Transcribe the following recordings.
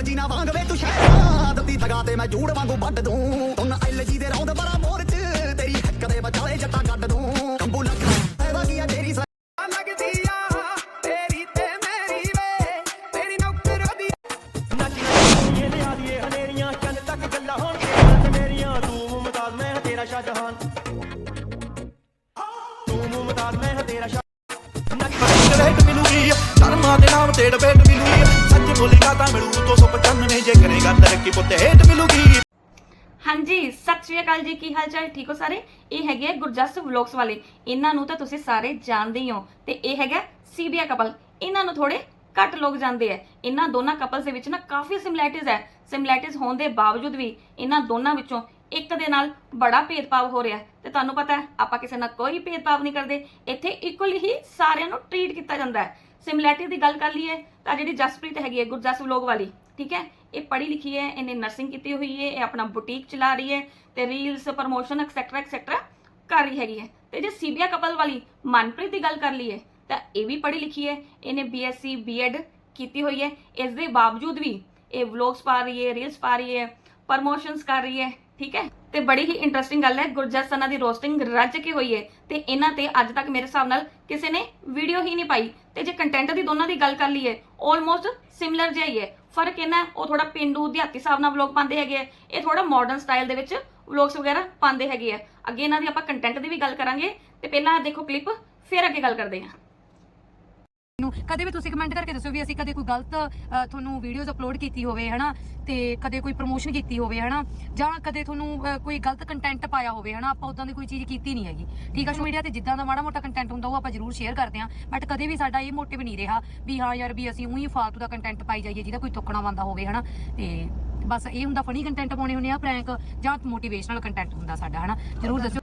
ਮਜੀਨਾ ਵਾਂਗ ਵੇ ਤੂੰ ਸ਼ਹਿਰ ਦਿੱਤੀ ਦਗਾ ਤੇ ਮੈਂ ਜੂੜ ਵਾਂਗੂ ਵੱਢ ਦੂੰ। ਤੁਨ ਐਲਜੀ ਦੇ ਰੌਂਦ ਬੜਾ ਮੋਰ ਚ ਤੇਰੀ ਹੱਕ ਦੇ ਬਚਾਲੇ ਜੱਟਾਂ ਕੱਢ ਦੂੰ। ਜੀ, ਕੀ ਹਾਲ ਚਾਲ ਠੀਕ ਹੋ ਸਾਰੇ? ਇਹ ਹੈਗੇ ਆ ਗੁਰਜਸ ਵਲੌਗਸ ਵਾਲੇ। ਇਹਨਾਂ ਨੂੰ ਤਾਂ ਤੁਸੀਂ ਸਾਰੇ ਜਾਣਦੇ ਹੀ ਹੋ। ਤੇ ਇਹ ਹੈਗਾ ਸੀਬੀਆ ਕਪਲ ਇਹਨਾਂ ਨੂੰ ਥੋੜੇ ਘੱਟ ਲੋਕ ਜਾਣਦੇ ਆ। ਇਹਨਾਂ ਦੋਨਾਂ ਕਪਲਸ ਦੇ ਵਿੱਚ ਨਾ ਕਾਫੀ ਸਿਮਿਲੈਰਿਟੀਜ਼ ਹੈ ਸਿਮਿਲੈਰਿਟੀਜ਼ ਹੋਣ ਦੇ ਬਾਵਜੂਦ ਵੀ ਇਹਨਾਂ ਦੋਨਾਂ ਵਿੱਚੋਂ ਇੱਕ ਦੇ ਨਾਲ ਬੜਾ ਭੇਦਭਾਵ ਹੋ ਰਿਹਾ। ਹੈ ਤੇ ਤੁਹਾਨੂੰ ਪਤਾ ਹੈ, ਆਪਾਂ ਕਿਸੇ ਨਾਲ ਕੋਈ ਭੇਦਭਾਵ ਨਹੀਂ ਕਰਦੇ। ਇੱਥੇ ਇਕੁਅਲੀ ਹੀ ਸਾਰਿਆਂ ਨੂੰ ਟਰੀਟ ਕੀਤਾ ਜਾਂਦਾ ਹੈ। ਸਿਮਿਲੈਰਿਟੀ ਦੀ ਗੱਲ ਕਰ ਲਈਏ, ਤਾਂ ਜਿਹੜੀ ਜਸਪ੍ਰੀਤ ਹੈਗੀ ਹੈ ਗੁਰਜਸ ਵਲੌਗ ਵਾਲੀ, ਠੀਕ ਹੈ? ਇਹ ਪੜ੍ਹੀ ਲਿਖੀ ਹੈ, ਇਹਨੇ ਨਰਸਿੰਗ ਕੀਤੀ ਹੋਈ ਹੈ, ਇਹ ਆਪਣਾ ਬੁਟੀਕ ਚਲਾ ਰਹੀ ਹੈ। ਤੇ ਰੀਲਸ ਪ੍ਰਮੋਸ਼ਨ ਐਕਸੈਟਰਾ ਐਕਸੈਟਰਾ ਕਰ ਰਹੀ ਹੈਗੀ ਹੈ। ਤੇ ਜੇ ਸੀਬੀਆ ਕਪਲ ਵਾਲੀ ਮਨਪ੍ਰੀਤ ਦੀ ਗੱਲ ਕਰ ਲਈਏ ਤਾਂ ਇਹ ਵੀ ਪੜ੍ਹੀ ਲਿਖੀ ਹੈ ਇਹਨੇ ਬੀਐਸਸੀ ਬੀਐਡ ਕੀਤੀ ਹੋਈ ਹੈ। ਇਸ ਦੇ ਬਾਵਜੂਦ ਵੀ ਇਹ ਵਲੌਗਸ ਪਾ ਰਹੀ ਹੈ ਰੀਲਸ ਪਾ ਰਹੀ ਹੈ ਪ੍ਰਮੋਸ਼ਨਸ ਕਰ ਰਹੀ ਹੈ ਠੀਕ ਹੈ? ਤੇ ਬੜੀ ਹੀ ਇੰਟਰਸਟਿੰਗ ਗੱਲ ਹੈ ਗੁਰਜਸ ਸਨਾ ਦੀ ਰੋਸਟਿੰਗ ਰੱਜ ਕੇ ਹੋਈ ਹੈ। ਤੇ ਇਹਨਾਂ ਤੇ ਅੱਜ ਤੱਕ ਮੇਰੇ ਹਿਸਾਬ ਨਾਲ ਕਿਸੇ ਨੇ ਵੀਡੀਓ ਹੀ ਨਹੀਂ ਪਾਈ। ਤੇ ਜੇ ਕੰਟੈਂਟ ਦੀ ਦੋਨਾਂ ਦੀ ਗੱਲ ਕਰ ਲਈਏ ਆਲਮੋਸਟ ਸਿਮਿਲਰ ਜਿਹਾ ਹੀ ਹੈ। ਫ਼ਰਕ ਇਹਨਾਂ ਹੈ, ਉਹ ਥੋੜਾ ਪਿੰਡੂ ਦਿਹਾਤੀ ਹਿਸਾਬ ਨਾਲ ਵਲੌਗ ਪਾਉਂਦੇ ਹੈਗੇ ਆ ਇਹ ਥੋੜਾ ਮਾਡਰਨ ਸਟਾਈਲ ਦੇ ਵਿੱਚ ਵਲੌਗਸ ਵਗੈਰਾ ਪਾਉਂਦੇ ਹੈਗੇ ਆ। ਅੱਗੇ ਇਹਨਾਂ ਦੀ ਆਪਾਂ ਕੰਟੈਂਟ ਦੀ ਵੀ ਗੱਲ ਕਰਾਂਗੇ ਤੇ ਪਹਿਲਾਂ ਦੇਖੋ ਕਲਿੱਪ ਫਿਰ ਅੱਗੇ ਗੱਲ ਕਰਦੇ ਹਾਂ। ਨੂੰ ਕਦੇ ਵੀ ਤੁਸੀਂ ਕਮੈਂਟ ਕਰਕੇ ਦੱਸੋ ਵੀ ਅਸੀਂ ਕਦੇ ਕੋਈ ਗਲਤ ਅ, ਤੁਹਾਨੂੰ ਵੀਡੀਓਜ਼ ਅਪਲੋਡ ਕੀਤੀ ਹੋਵੇ ਹਨਾ? ਤੇ ਕਦੇ ਕੋਈ ਪ੍ਰੋਮੋਸ਼ਨ ਕੀਤੀ ਹੋਵੇ ਹਨਾ? ਜਾਂ ਕਦੇ ਤੁਹਾਨੂੰ ਅ, ਕੋਈ ਗਲਤ ਕੰਟੈਂਟ ਪਾਇਆ ਹੋਵੇ ਹਨਾ? ਆਪਾਂ ਉਦਾਂ ਦੀ ਕੋਈ ਚੀਜ਼ ਕੀਤੀ ਨਹੀਂ ਹੈਗੀ। ਠੀਕ ਆ ਸੋਸ਼ਲ ਮੀਡੀਆ ਤੇ ਜਿੱਦਾਂ ਦਾ ਮਾੜਾ ਮੋਟਾ ਕੰਟੈਂਟ ਹੁੰਦਾ ਉਹ ਆਪਾਂ ਜ਼ਰੂਰ ਸ਼ੇਅਰ ਕਰਦੇ ਹਾਂ। ਬਟ ਕਦੇ ਵੀ ਸਾਡਾ ਇਹ ਮੋਟਿਵ ਨਹੀਂ ਰਿਹਾ ਵੀ ਹਾਂ ਯਾਰ ਵੀ ਅਸੀਂ ਉਹੀ ਫਾਲਤੂ ਦਾ ਕੰਟੈਂਟ ਪਾਈ ਜਾਈਏ ਜਿਹਦਾ ਕੋਈ ਤੁੱਕਣਾ ਬੰਦਾ ਹੋਵੇ ਹਨਾ? ਤੇ ਬਸ ਇਹ ਹੁੰਦਾ ਫਨੀ ਕੰਟੈਂਟ ਪਾਉਣੇ ਹੁੰਦੇ ਆ ਪ੍ਰੈਂਕ ਜਾਂ ਮੋਟੀਵੇਸ਼ਨਲ ਕੰਟੈਂਟ ਹੁੰਦਾ ਸਾਡਾ, ਹਨਾ? ਜਰੂਰ ਦੱਸੋ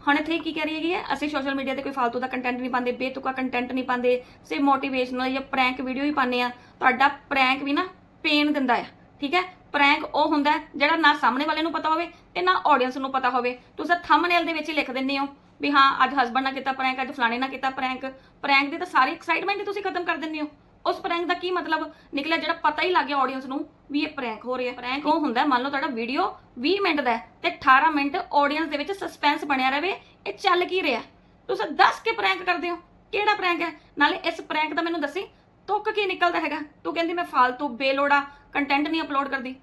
ਹੁਣ ਇੱਥੇ ਕੀ ਕਹਿ ਰਹੀ ਹੈਗੀ ਹੈ ਅਸੀਂ ਸੋਸ਼ਲ ਮੀਡੀਆ ਤੇ ਕੋਈ ਫालतू ਦਾ ਕੰਟੈਂਟ ਨਹੀਂ ਪਾਉਂਦੇ, ਬੇਤੁਕਾ ਕੰਟੈਂਟ ਨਹੀਂ ਪਾਉਂਦੇ ਸੇ ਮੋਟੀਵੇਸ਼ਨਲ ਜਾਂ ਪ੍ਰੈਂਕ ਵੀਡੀਓ ਹੀ ਪਾਉਂਦੇ ਆ। ਤੁਹਾਡਾ ਪ੍ਰੈਂਕ ਵੀ ਨਾ ਪੇਨ ਦਿੰਦਾ ਆ, ਠੀਕ ਹੈ? ਪ੍ਰੈਂਕ ਉਹ ਹੁੰਦਾ ਜਿਹੜਾ ਨਾ ਸਾਹਮਣੇ ਵਾਲੇ ਨੂੰ ਪਤਾ ਹੋਵੇ ਤੇ ਨਾ ਆਡੀਅנס ਨੂੰ ਪਤਾ ਹੋਵੇ। ਤੁਸੀਂ ਥੰਬਨੇਲ ਦੇ ਵਿੱਚ ਹੀ ਲਿਖ ਦਿੰਦੇ ਹੋ ਵੀ ਹਾਂ, ਅੱਜ ਹਸਬੰਡ ਨਾਲ ਕੀਤਾ ਪ੍ਰੈਂਕ ਅੱਜ ਫਲਾਣੇ ਨਾਲ ਕੀਤਾ ਪ੍ਰੈਂਕ ਪ੍ਰੈਂਕ ਦੀ ਤਾਂ ਸਾਰੀ ਐਕਸਾਈਟਮੈਂਟ ਤੁਸੀਂ ਖਤਮ ਕਰ ਦਿੰਦੇ ਹੋ। ਉਸ ਪ੍ਰੈਂਕ ਦਾ ਕੀ ਮਤਲਬ? ਨਿਕਲਿਆ ਜਿਹੜਾ ਪਤਾ ਹੀ ਲੱਗ ਗਿਆ ਆਡੀਅנס ਨੂੰ ਵੀ ਇਹ ਪ੍ਰੈਂਕ ਹੋ ਰਿਹਾ। ਪ੍ਰੈਂਕ ਉਹ ਹੁੰਦਾ ਮੰਨ ਲਓ ਤੁਹਾਡਾ ਵੀਡੀਓ 20 ਮਿੰਟ ਦਾ ਹੈ ਤੇ 18 ਮਿੰਟ ਆਡੀਅנס ਦੇ ਵਿੱਚ ਸਸਪੈਂਸ ਬਣਿਆ ਰਹੇ ਇਹ ਚੱਲ ਕੀ ਰਿਹਾ? ਤੁਸੀਂ ਦੱਸ ਕੇ ਪ੍ਰੈਂਕ ਕਰਦੇ ਹੋ ਕਿਹੜਾ ਪ੍ਰੈਂਕ ਹੈ? ਨਾਲੇ ਇਸ ਪ੍ਰੈਂਕ ਦਾ ਮੈਨੂੰ ਦੱਸੀ ਤੁੱਕ ਕੀ ਨਿਕਲਦਾ ਹੈਗਾ? ਤੂੰ ਕਹਿੰਦੀ ਮੈਂ ਫालतू ਬੇਲੋੜਾ ਕੰਟੈਂਟ ਨਹੀਂ ਅਪਲੋਡ ਕਰਦੀ।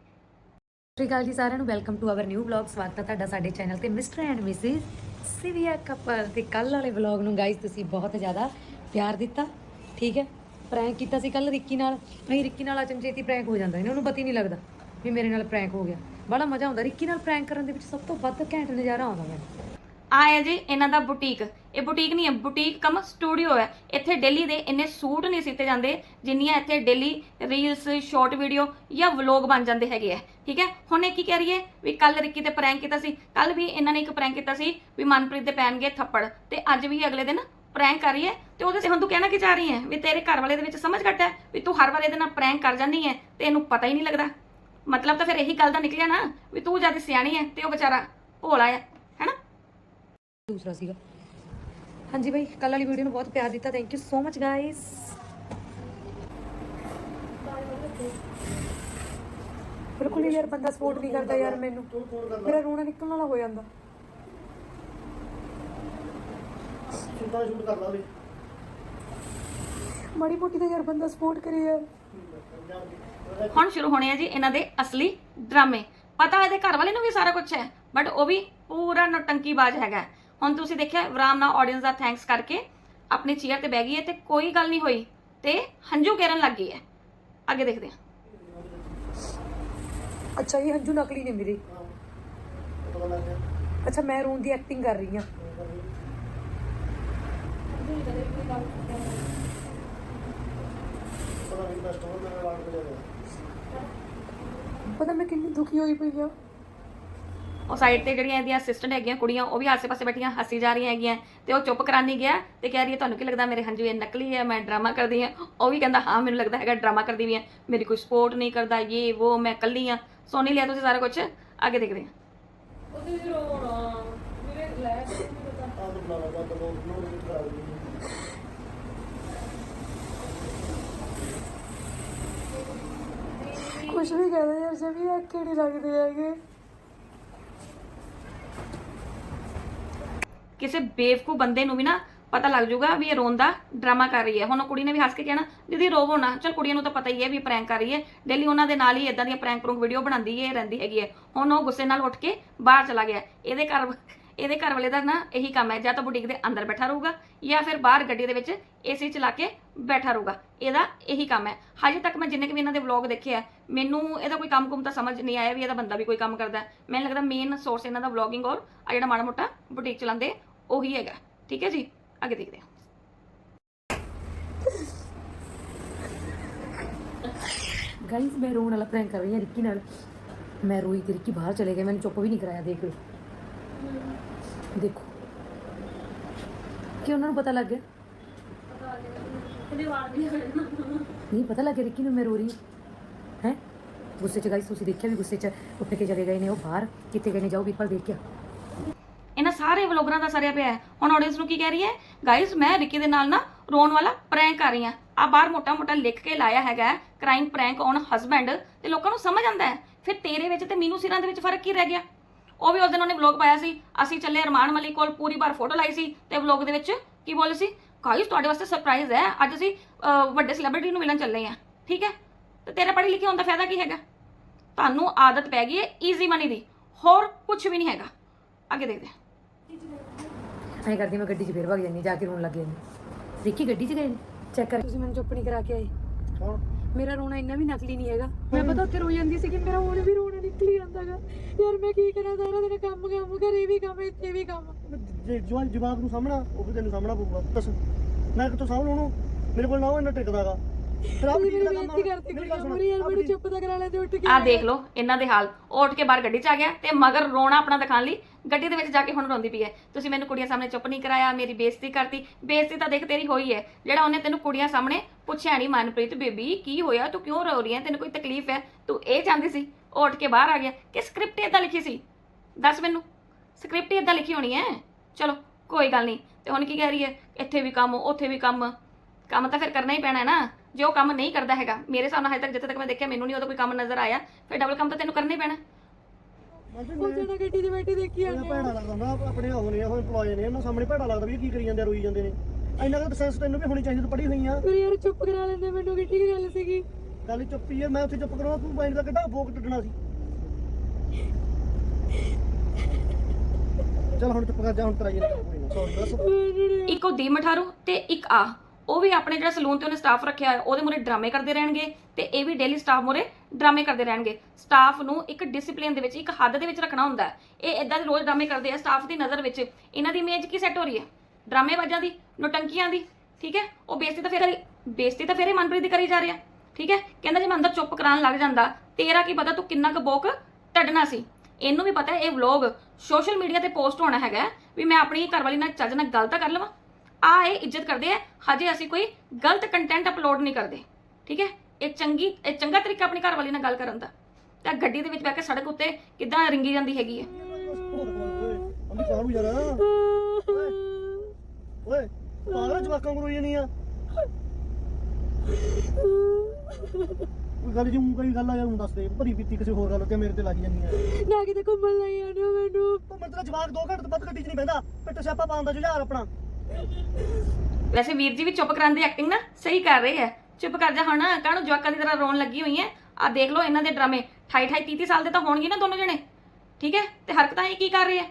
ਸ੍ਰੀ ਅਕਾਲ ਜੀ ਸਾਰਿਆਂ ਨੂੰ welcome to our new vlog ਸਵਾਗਤ ਹੈ ਤੁਹਾਡਾ ਸਾਡੇ ਚੈਨਲ ਤੇ Mr and Mrs Sivia couple ਦੇ ਕੱਲ ਵਾਲੇ ਵਲੌਗ ਨੂੰ ਗਾਇਸ ਤੁਸੀਂ ਬਹੁਤ ਜ਼ਿਆਦਾ ਪਿਆਰ ਦਿੱਤਾ ਠੀਕ ਹੈ? ਪ੍ਰੈਂਕ ਕੀਤਾ ਸੀ ਕੱਲ ਰਿੱਕੀ ਨਾਲ। ਨਹੀਂ, ਰਿੱਕੀ ਨਾਲ ਅਚਨਚੇਤੀ ਪ੍ਰੈਂਕ ਹੋ ਜਾਂਦਾ। ਇਹਨਾਂ ਨੂੰ ਪਤਾ ਹੀ ਨਹੀਂ ਲੱਗਦਾ ਵੀ ਮੇਰੇ ਨਾਲ ਪ੍ਰੈਂਕ ਹੋ ਗਿਆ। ਬੜਾ ਮਜ਼ਾ ਆਉਂਦਾ। ਰਿੱਕੀ ਨਾਲ ਪ੍ਰੈਂਕ ਕਰਨ ਦੇ ਵਿੱਚ ਸਭ ਤੋਂ ਵੱਧ ਘੈਂਟ ਨਜ਼ਾਰਾ ਆਉਂਦਾ ਮੈਨੂੰ। ਆਇਆ ਜੀ, ਇਹਨਾਂ ਦਾ ਬੁਟੀਕ ਇਹ ਬੁਟੀਕ ਨਹੀਂ ਹੈ ਬੁਟੀਕ ਕਮ ਸਟੂਡੀਓ ਹੈ। ਇੱਥੇ ਡੇਲੀ ਦੇ ਇੰਨੇ ਸੂਟ ਨਹੀਂ ਸੀਤੇ ਜਾਂਦੇ, ਜਿੰਨੀਆਂ ਇੱਥੇ ਡੇਲੀ ਰੀਲਸ ਸ਼ਾਰਟ ਵੀਡੀਓ ਜਾਂ ਵਲੌਗ ਬਣ ਜਾਂਦੇ ਹੈਗੇ ਆ। ਠੀਕ ਹੈ? ਹੁਣ ਇਹ ਕੀ ਕਹਿ ਰਹੀ ਹੈ ਵੀ ਕੱਲ ਰਿੱਕੀ ਤੇ ਪ੍ਰੈਂਕ ਕੀਤਾ ਸੀ। ਕੱਲ ਵੀ ਇਹਨਾਂ ਨੇ ਇੱਕ ਪ੍ਰੈਂਕ ਕੀਤਾ ਸੀ ਵੀ ਮਨਪ੍ਰੀਤ ਦੇ ਪੈਣਗੇ ਥੱਪੜ। ਤੇ ਅੱਜ ਵੀ ਅਗਲੇ ਦਿਨ ਪ੍ਰੈਂਕ ਕਰ ਰਹੀ ਹੈ ਤੇ ਉਹਦੇ ਤੇ ਹੁਣ ਤੂੰ ਕਹਿਣਾ ਕੀ ਚਾਹ ਰਹੀ ਹੈ? ਵੀ ਤੇਰੇ ਘਰ ਵਾਲੇ ਦੇ ਵਿੱਚ ਸਮਝ ਘੱਟ ਹੈ ਵੀ ਤੂੰ ਹਰ ਵਾਰ ਇਹਦੇ ਨਾਲ ਪ੍ਰੈਂਕ ਕਰ ਜਾਂਦੀ ਹੈ ਤੇ ਇਹਨੂੰ ਪਤਾ ਹੀ ਨਹੀਂ ਲੱਗਦਾ। ਮਤਲਬ ਤਾਂ ਫਿਰ ਇਹੀ ਗੱਲ ਦਾ ਨਿਕਲਿਆ ਨਾ ਵੀ ਤੂੰ ਜਦ ਸਿਆਣੀ ਹੈ ਤੇ ਉਹ ਵਿਚਾਰਾ ਭੋਲਾ ਹੈ ਹੈਨਾ ਦੂਸਰਾ ਸੀਗਾ। ਹਾਂਜੀ ਭਾਈ ਕੱਲ ਵਾਲੀ ਵੀਡੀਓ ਨੂੰ ਬਹੁਤ ਪਿਆਰ ਦਿੱਤਾ thank you so much guys ਬਿਲਕੁਲ ਯਾਰ, ਬੰਦਾ ਸਪੋਰਟ ਨਹੀਂ ਕਰਦਾ ਯਾਰ ਮੈਨੂੰ। ਮੇਰਾ ਰੋਣਾ ਨਿਕਲਣ ਵਾਲਾ ਹੋ ਜਾਂਦਾ। ਸ਼ੂਟਾਂ ਸ਼ੂਟ ਕਰ ਲਾ ਵੀ ਮਾੜੀ ਮੋਟੀ ਤਾਂ ਯਾਰ ਬੰਦਾ ਸਪੋਰਟ ਕਰੇ ਯਾਰ ਹੁਣ ਸ਼ੁਰੂ ਹੋਣੇ ਆ ਜੀ ਇਹਨਾਂ ਦੇ ਅਸਲੀ ਡਰਾਮੇ। ਪਤਾ ਇਹਦੇ ਘਰ ਵਾਲੇ ਨੂੰ ਵੀ ਸਾਰਾ ਕੁਝ ਹੈ ਬਟ ਉਹ ਵੀ ਪੂਰਾ ਨੌਟੰਕੀਬਾਜ਼ ਹੈਗਾ ਹੈ। ਹੁਣ ਤੁਸੀਂ ਦੇਖਿਆ ਆਰਾਮ ਨਾਲ ਆਡੀਅנס ਦਾ ਥੈਂਕਸ ਕਰਕੇ ਆਪਣੀ ਚੇਅਰ ਤੇ ਬਹਿ ਗਈ ਹੈ ਤੇ ਕੋਈ ਗੱਲ ਨਹੀਂ ਹੋਈ ਤੇ ਹੰਝੂ ਕੇਰਨ ਲੱਗ ਗਈ ਹੈ। ਅੱਗੇ ਦੇਖਦੇ ਹਾਂ। ਅੱਛਾ ਇਹ ਹੰਝੂ ਨਕਲੀ ਨੇ ਮੇਰੇ। ਅੱਛਾ ਮੈਂ ਰੋਣ ਦੀ ਐਕਟਿੰਗ ਕਰ ਰਹੀ ਹਾਂ। ਪਤਾ ਮੈਂ ਕਿੰਨੀ ਦੁਖੀ ਹੋਈ ਪਈ ਆ। ਉਹ ਸਾਈਡ ਤੇ ਜਿਹੜੀਆਂ ਇਹਦੀਆਂ ਅਸਿਸਟੈਂਟ ਹੈਗੀਆਂ ਕੁੜੀਆਂ ਉਹ ਵੀ ਆਸੇ-ਪਾਸੇ ਬੈਠੀਆਂ ਹੱਸੀ ਜਾ ਰਹੀਆਂ ਹੈਗੀਆਂ ਤੇ ਉਹ ਚੁੱਪ ਕਰਾਨੀ ਗਿਆ ਤੇ ਕਹਿ ਰਹੀ ਹੈ ਤੁਹਾਨੂੰ ਕੀ ਲੱਗਦਾ ਮੇਰੇ ਹੰਝੂ ਇਹ ਨਕਲੀ ਹੈ ਮੈਂ ਡਰਾਮਾ ਕਰਦੀ ਹਾਂ? ਉਹ ਵੀ ਕਹਿੰਦਾ ਹਾਂ ਮੈਨੂੰ ਲੱਗਦਾ ਹੈਗਾ ਡਰਾਮਾ ਕਰਦੀ ਵੀ ਹੈ। ਮੇਰੀ ਕੋਈ ਸਪੋਰਟ ਨਹੀਂ ਕਰਦਾ ਇਹ ਉਹ ਮੈਂ ਕੱਲੀ ਆ ਹੀ ਲਿਆ ਤੁਸੀਂ ਸਾਰਾ ਕੁਝ ਅੱਗੇ ਦੇਖਦੇ ਹਾਂ। ਕੁਛ ਵੀ ਕਹਦੇ ਯਾਰ ਜਮੀ ਅੱਖੇ ਨਹੀਂ ਲੱਗਦੇ ਹੈਗੇ। ਕਿਸੇ ਬੇਵਕੂ ਬੰਦੇ ਨੂੰ ਵੀ ਨਾ ਪਤਾ ਲੱਗ ਜਾਊਗਾ ਵੀ ਇਹ ਰੋਂਦਾ, ਡਰਾਮਾ ਕਰ ਰਹੀ ਹੈ। ਹੁਣ ਉਹ ਕੁੜੀ ਨੇ ਵੀ ਹੱਸ ਕੇ ਕਹਿਣਾ ਦੀਦੀ, ਰੋਵੋ ਨਾ। ਚਲ ਕੁੜੀਆਂ ਨੂੰ ਤਾਂ ਪਤਾ ਹੀ ਹੈ ਵੀ ਪ੍ਰੈਂਕ ਕਰ ਰਹੀ ਹੈ। ਡੇਲੀ ਉਹਨਾਂ ਦੇ ਨਾਲ ਹੀ ਇਦਾਂ ਦੀਆਂ ਪ੍ਰੈਂਕ ਪ੍ਰੂੰਕ ਵੀਡੀਓ ਬਣਾਉਂਦੀ ਹੈ ਰਹਿੰਦੀ ਹੈਗੀ ਹੈ। ਹੁਣ ਉਹ ਗੁੱਸੇ ਨਾਲ ਉੱਠ ਕੇ ਬਾਹਰ ਚਲਾ ਗਿਆ। ਇਹਦੇ ਘਰ ਇਹਦੇ ਘਰ ਵਾਲੇ ਦਾ ਨਾ ਇਹੀ ਕੰਮ ਹੈ, ਜਾਂ ਤਾਂ ਬੁਟੀਕ ਦੇ ਅੰਦਰ ਬੈਠਾ ਰਹੂਗਾ, ਜਾਂ ਫਿਰ ਬਾਹਰ ਗੱਡੀ ਦੇ ਵਿੱਚ ਏਸੀ ਚਲਾ ਕੇ ਬੈਠਾ ਰਹੂਗਾ। ਇਹਦਾ ਇਹੀ ਕੰਮ ਹੈ। ਹਜੇ ਤੱਕ ਮੈਂ ਜਿੰਨੇ ਕਿ ਵੀ ਇਹਨਾਂ ਦੇ ਵਲੌਗ ਦੇਖੇ ਆ, ਮੈਨੂੰ ਇਹਦਾ ਕੋਈ ਕੰਮ ਕੁਮ ਤਾਂ ਸਮਝ ਨਹੀਂ ਆਇਆ ਵੀ ਇਹਦਾ ਬੰਦਾ ਵੀ ਕੋਈ ਕੰਮ ਕਰਦਾ ਮੈਨੂੰ ਲੱਗਦਾ ਮੇਨ ਸੋਰਸ ਇਹਨਾਂ ਦਾ ਵਲੌਗਿੰਗ ਔਰ ਆ ਜਿਹੜਾ ਮਾੜਾ ਮੋਟਾ ਬੁਟੀਕ ਚਲਾਉਂਦੇ ਉਹੀ ਹੈਗਾ। ਠੀਕ ਹੈ ਜੀ? ਅੱਗੇ ਦੇਖਦੇ ਹਾਂ। ਗਾਈਸ ਮੈਂ ਰੋਣ ਵਾਲਾ ਪ੍ਰੈਂਕ ਕਰ ਰਹੀ ਹਾਂ ਰਿੱਕੀ ਨਾਲ। ਮੈਂ ਰੋਈ ਤੇ ਰਿੱਕੀ ਬਾਹਰ ਚਲੇ ਗਏ, ਮੈਨੂੰ ਚੁੱਪ ਵੀ ਨਹੀਂ ਕਰਾਇਆ, ਦੇਖ ਲਓ। ਦੇਖੋ। ਕਿ ਉਹਨਾਂ ਨੂੰ ਪਤਾ ਲੱਗ ਗਿਆ? ਨਹੀਂ ਪਤਾ ਲੱਗ ਗਿਆ ਰਿੱਕੀ ਨੂੰ ਮੈਂ ਰੋ ਰਹੀ ਹੈ। ਗੁੱਸੇ ਚ ਗਾਈਸ ਤੁਸੀਂ ਦੇਖਿਆ ਵੀ ਗੁੱਸੇ ਚ ਉੱਠ ਕੇ ਚਲੇ ਗਏ ਨੇ ਉਹ ਬਾਹਰ? ਕਿੱਥੇ ਗਏ ਨੇ? ਜਾਓ ਵੀਰਪਾਲ ਦੇਖ ਕੇ ਆ। ਇਹਨਾਂ ਸਾਰੇ ਵਲੋਗਰਾਂ ਦਾ ਸਰਿਆ ਪਿਆ ਹੈ। ਹੁਣ ਆਡੀਅנס ਨੂੰ ਕੀ ਕਹਿ ਰਹੀ ਹੈ? ਗਾਇਸ ਮੈਂ ਰਿੱਕੀ ਦੇ ਨਾਲ ਨਾ ਰੋਣ ਵਾਲਾ ਪ੍ਰੈਂਕ ਕਰ ਰਹੀ ਹਾਂ। ਆ ਬਾਹਰ ਮੋਟਾ ਮੋਟਾ ਲਿਖ ਕੇ ਲਾਇਆ ਹੈਗਾ ਕ੍ਰਾਈਮ ਪ੍ਰੈਂਕ ਔਨ ਹਸਬੈਂਡ ਤੇ ਲੋਕਾਂ ਨੂੰ ਸਮਝ ਆਂਦਾ ਹੈ। ਫਿਰ ਤੇਰੇ ਵਿੱਚ ਤੇ ਮੀਨੂ ਸਿਰਾਂ ਦੇ ਵਿੱਚ ਫ਼ਰਕ ਕੀ ਰਹਿ ਗਿਆ? ਉਹ ਵੀ ਉਸ ਦਿਨ ਉਹਨੇ ਵਲੌਗ ਪਾਇਆ ਸੀ। ਅਸੀਂ ਚੱਲੇ ਅਰਮਾਨ ਮਲਿਕ ਕੋਲ ਪੂਰੀ ਵਾਰ ਫੋਟੋ ਲਾਈ ਸੀ। ਤੇ ਵਲੌਗ ਦੇ ਵਿੱਚ ਕੀ ਬੋਲੇ ਸੀ? ਗਾਇਸ ਤੁਹਾਡੇ ਵਾਸਤੇ ਸਰਪ੍ਰਾਈਜ਼ ਹੈ? ਅੱਜ ਅਸੀਂ ਵੱਡੇ ਸੈਲੀਬ੍ਰਿਟੀ ਨੂੰ ਮਿਲਣ ਚੱਲੇ ਹਾਂ। ਠੀਕ ਹੈ? ਤੇ ਤੇਰਾ ਪੜ੍ਹੀ ਲਿਖੀ ਹੋਣ ਦਾ ਫਾਇਦਾ ਕੀ ਹੈਗਾ? ਤੁਹਾਨੂੰ ਆਦਤ ਪੈ ਗਈ ਹੈ ਈਜ਼ੀ ਮਨੀ ਦੀ। ਹੋਰ ਕੁਝ ਵੀ ਨਹੀਂ ਹੈਗਾ। ਅੱਗੇ ਦੇਖਦੇ ਐਂ ਕਰਦੀ ਮੈਂ ਗੱਡੀ 'ਚ ਫੇਰ ਭੱਗ ਜਾਂਦੀ ਜਾ ਕੇ ਰੋਣ ਲੱਗ ਜਾਂਦੀ ਰਿੱਕੀ ਗੱਡੀ 'ਚ ਗਏ ਚੈੱਕ ਕਰ। ਤੁਸੀਂ ਮੈਨੂੰ ਚੁੱਪ ਨਹੀਂ ਕਰਾ ਕੇ ਆਏ? ਕੌਣ? ਮੇਰਾ ਰੋਣਾ ਇੰਨਾ ਵੀ ਨਕਲੀ ਨਹੀਂ ਹੈਗਾ। ਮੈਂ ਪਤਾ ਉੱਥੇ ਰੋਈ ਜਾਂਦੀ ਸੀ ਕਿ ਮੇਰਾ ਹੁਣ ਵੀ ਰੋਣਾ ਨਿਕਲੀ ਜਾਂਦਾਗਾ। ਯਾਰ ਮੈਂ ਕੀ ਕਰਾਂ ਸਾਰਾ ਦਿਨ ਕੰਮ ਕੰਮ ਘਰੇ ਵੀ ਕੰਮ ਇੱਥੇ ਵੀ ਕੰਮ। ਜੇ ਜਵਾਨ ਜਵਾਬ ਨੂੰ ਸਾਹਮਣਾ ਉਹ ਵੀ ਤੈਨੂੰ ਸਾਹਮਣਾ ਪਊਗਾ ਦੱਸ। ਮੈਂ ਕਿੱਥੋਂ ਸਾਹਮਣਾ ਉਹਨੂੰ? ਮੇਰੇ ਕੋਲ ਨਾ ਉਹ ਇੰਨਾ ਟਿਕਦਾਗਾ। ਮੇਰੀ ਬੇਇੱਜ਼ਤੀ ਕਰਤੀ ਕੁੜੀਆਂ ਮੂਰੀ ਯਾਰ ਮੈਨੂੰ ਚੁੱਪ ਤਾਂ ਕਰਾ ਲੈਂਦੇ ਉੱਠ ਕੇ ਆ ਦੇਖ ਲਓ ਇਹਨਾਂ ਦੇ ਹਾਲ। ਉਹ ਉੱਠ ਕੇ ਬਾਹਰ ਗੱਡੀ 'ਚ ਆ ਗਿਆ ਤੇ ਮਗਰ ਰੋਣਾ ਆਪਣਾ ਦਿਖਾਉਣ ਲਈ ਗੱਡੀ ਦੇ ਵਿੱਚ ਜਾ ਕੇ ਹੁਣ ਰੋਂਦੀ ਪਈ ਹੈ। ਤੁਸੀਂ ਮੈਨੂੰ ਕੁੜੀਆਂ ਸਾਹਮਣੇ ਚੁੱਪ ਨਹੀਂ ਕਰਾਇਆ ਮੇਰੀ ਬੇਇੱਜ਼ਤੀ ਕਰਤੀ। ਬੇਇੱਜ਼ਤੀ ਤਾਂ ਦੇਖ ਤੇਰੀ ਹੋਈ ਹੈ। ਜਿਹੜਾ ਉਹਨੇ ਤੈਨੂੰ ਕੁੜੀਆਂ ਸਾਹਮਣੇ ਪੁੱਛਿਆ ਨਹੀਂ ਮਨਪ੍ਰੀਤ ਬੇਬੀ ਕੀ ਹੋਇਆ? ਤੂੰ ਕਿਉਂ ਰੋ ਰਹੀ ਹੈ? ਤੈਨੂੰ ਕੋਈ ਤਕਲੀਫ ਹੈ? ਤੂੰ ਇਹ ਚਾਹੁੰਦੀ ਸੀ? ਉਹ ਉੱਠ ਕੇ ਬਾਹਰ ਆ ਗਿਆ। ਕਿ ਸਕ੍ਰਿਪਟ ਇਦਾਂ ਲਿਖੀ ਸੀ? ਦੱਸ ਮੈਨੂੰ। ਸਕ੍ਰਿਪਟ ਇਦਾਂ ਲਿਖੀ ਹੋਣੀ ਹੈ? ਚਲੋ ਕੋਈ ਗੱਲ ਨਹੀਂ। ਤੇ ਹੁਣ ਕੀ ਕਹਿ ਰਹੀ ਹੈ? ਇੱਥੇ ਵੀ ਕੰਮ ਉੱਥੇ ਵੀ ਕੰਮ। ਕੰਮ ਤਾਂ ਫਿਰ ਕਰਨਾ ਹੀ ਪੈਣਾ ਹੈ ਨਾ। ਜੇ ਉਹ ਕੰਮ ਨਹੀਂ ਕਰਦਾ ਹੈਗਾ ਮੇਰੇ ਹਿਸਾਬ ਨਾਲ ਹਜੇ ਤੱਕ ਜਿੱਥੇ ਤੱਕ ਮੈਂ ਦੇਖਿਆ ਮੈਨੂੰ ਨਹੀਂ ਉਹਦਾ ਕੋਈ ਕੰਮ ਨਜ਼ਰ ਆਇਆ ਫਿਰ ਡਬਲ ਕੰਮ ਤਾਂ ਤੈਨੂੰ ਕਰਨਾ ਹੀ ਪੈਣਾ। ਉਹ ਜਿਹੜਾ ਗੱਡੀ 'ਚ ਬੈਠੀ ਦੇਖੀ ਉਹਨਾਂ ਜਾਂਦੇ ਭੈੜਾ ਲੱਗਦਾ ਹੁੰਦਾ ਆਪਣੇ ਉਹ ਨੇ ਉਹ EMPLOYE ਨੇ ਉਹਨਾਂ ਸਾਹਮਣੇ ਭੈੜਾ ਲੱਗਦਾ ਵੀ ਇਹ ਕੀ ਕਰੀ ਜਾਂਦੇ ਆ, ਰੋਈ ਜਾਂਦੇ ਨੇ। ਇੰਨਾ ਕੁ ਸੈਂਸ ਤੈਨੂੰ ਵੀ ਹੋਣੀ ਚਾਹੀਦੀ ਤੂੰ ਪੜ੍ਹੀ ਹੋਈ ਆ। ਫਿਰ ਯਾਰ ਚੁੱਪ ਕਰਾ ਲੈਂਦੇ ਮੈਨੂੰ ਕਿੱਡੀ ਕੁ ਗੱਲ ਸੀਗੀ? ਗੱਲ ਹੀ ਚੁੱਪੀ ਆ ਮੈਂ ਉੱਥੇ ਚੁੱਪ ਕਰਾਉਣਾ ਤੂੰ ਬਾਈਂਡ ਦਾ ਕਿੱਡਾ ਬੋਕ ਟੁੱਟਣਾ ਸੀ। ਚਲ ਹੁਣ ਚੁੱਪ ਕਰ ਜਾ ਹੁਣ ਕਰਾਈਏ। ਸੌਰੀ ਦੱਸ ਇੱਕ ਉਹ ਦੀ ਮਠਾਰੂ ਤੇ ਇੱਕ ਆ। ਉਹ ਵੀ ਆਪਣੇ ਜਿਹੜਾ ਸਲੂਨ ਤੇ ਉਹਨੇ ਸਟਾਫ ਰੱਖਿਆ ਹੋਇਆ, ਉਹਦੇ ਮੂਰੇ ਡਰਾਮੇ ਕਰਦੇ ਰਹਿਣਗੇ ਤੇ ਇਹ ਵੀ ਡੇਲੀ ਸਟਾਫ ਮੂਰੇ ਡਰਾਮੇ ਕਰਦੇ ਰਹਿਣਗੇ। ਸਟਾਫ ਨੂੰ ਇੱਕ ਡਿਸਪਲਿਨ ਦੇ ਵਿੱਚ, ਇੱਕ ਹੱਦ ਦੇ ਵਿੱਚ ਰੱਖਣਾ ਹੁੰਦਾ ਇਹ ਇਦਾਂ ਦੇ ਰੋਜ਼ ਡਰਾਮੇ ਕਰਦੇ ਆ ਸਟਾਫ ਦੀ ਨਜ਼ਰ ਵਿੱਚ। ਇਹਨਾਂ ਦੀ ਇਮੇਜ ਕੀ ਸੈੱਟ ਹੋ ਰਹੀ ਹੈ? ਡਰਾਮੇਬਾਜ਼ਾਂ ਦੀ, ਨੋਟੰਕੀਆਂ ਦੀ, ਠੀਕ ਹੈ? ਉਹ ਬੇਇੱਜ਼ਤੀ ਤਾਂ ਫਿਰ ਬੇਇੱਜ਼ਤੀ ਤਾਂ ਫਿਰ ਇਹ ਮਨਪ੍ਰੀਤ ਦੀ ਕਰੀ ਜਾ ਰਿਹਾ ਠੀਕ ਹੈ? ਕਹਿੰਦਾ ਜੇ ਮੈਂ ਅੰਦਰ ਚੁੱਪ ਕਰਾਉਣ ਲੱਗ ਜਾਂਦਾ, ਤੇਰਾ ਕੀ ਪਤਾ ਤੂੰ ਕਿੰਨਾ ਕੁ ਬੋਕ ਟੱਡਣਾ ਸੀ? ਇਹਨੂੰ ਵੀ ਪਤਾ ਇਹ ਵਲੌਗ ਸੋਸ਼ਲ ਮੀਡੀਆ ਤੇ ਪੋਸਟ ਹੋਣਾ ਹੈਗਾ ਵੀ ਮੈਂ ਆਪਣੀ ਘਰਵਾਲੀ ਨਾਲ ਚੱਜ ਨਾਲ ਗੱਲ ਤਾਂ ਕਰ ਲਵਾਂ ਆ ਇਹ ਇੱਜ਼ਤ ਕਰਦੇ ਆ ਹਜੇ ਅਸੀਂ ਕੋਈ ਗਲਤ ਕੰਟੈਂਟ ਅਪਲੋਡ ਨਹੀਂ ਕਰਦੇ ਠੀਕ ਹੈ? ਇਹ ਚੰਗੀ ਇਹ ਚੰਗਾ ਤਰੀਕਾ ਆਪਣੀ ਘਰਵਾਲੀ ਨਾਲ ਗੱਲ ਕਰਨ ਦਾ। ਤਾਂ ਗੱਡੀ ਦੇ ਵਿੱਚ ਬਹਿ ਕੇ ਸੜਕ ਉੱਤੇ ਕਿੱਦਾਂ ਰਿੰਗੀ ਜਾਂਦੀ ਹੈਗੀ ਹੈ? ਅੰਮੀ ਕਾਹਨੂੰ ਯਾਰ ਓਏ ਓਏ ਪਾਗਲ ਜਵਾਕਾਂ ਨੂੰ ਰੋਈ ਜਾਨੀ ਆ। ਕੋਈ ਗੱਲ ਜੀ ਕੋਈ ਗੱਲ ਆ ਜਾਂ ਦੱਸ ਦੇ ਭਰੀ ਪੀਤੀ ਕਿਸੇ ਹੋਰ ਗੱਲ ਤੇ ਮੇਰੇ ਤੇ ਲੱਗ ਜਾਨੀ ਆ। ਨਾ ਕਿਤੇ ਘੁੰਮਣ ਲਈ ਆਨੇ ਮੈਨੂੰ। ਤੂੰ ਮੈਂ ਤੇਰਾ ਜਵਾਕ 2 ਘੰਟੇ ਤੋਂ ਵੱਧ ਗੱਡੀ 'ਚ ਨਹੀਂ ਬਹਿੰਦਾ ਪਿੱਟ ਸਿਆਪਾ ਪਾਉਂਦਾ ਜੁਝਾਰ ਆਪਣਾ। ਵੈਸੇ ਵੀਰ ਜੀ ਵੀ ਚੁੱਪ ਕਰਾਉਣ ਐਕਟਿੰਗ ਨਾ ਸਹੀ ਕਰ ਰਹੇ ਹੈ ਚੁੱਪ ਕਰ ਜਾ ਹੁਣ, ਕਾਹਨੂੰ ਜਵਾਕਾਂ ਦੀ ਤਰ੍ਹਾਂ ਰੋਣ ਲੱਗੀ ਹੋਈ ਹੈ ਆ ਦੇਖ ਲਓ ਇਹਨਾਂ ਦੇ ਡਰਾਮੇ। 28 28 30 ਸਾਲ ਦੇ ਤਾਂ ਹੋਣਗੇ ਨਾ ਦੋਨੋਂ ਜਣੇ। ਠੀਕ ਹੈ ਤੇ ਹਰਕਤਾਂ ਇਹ ਕੀ ਕਰ ਰਹੇ ਹੈ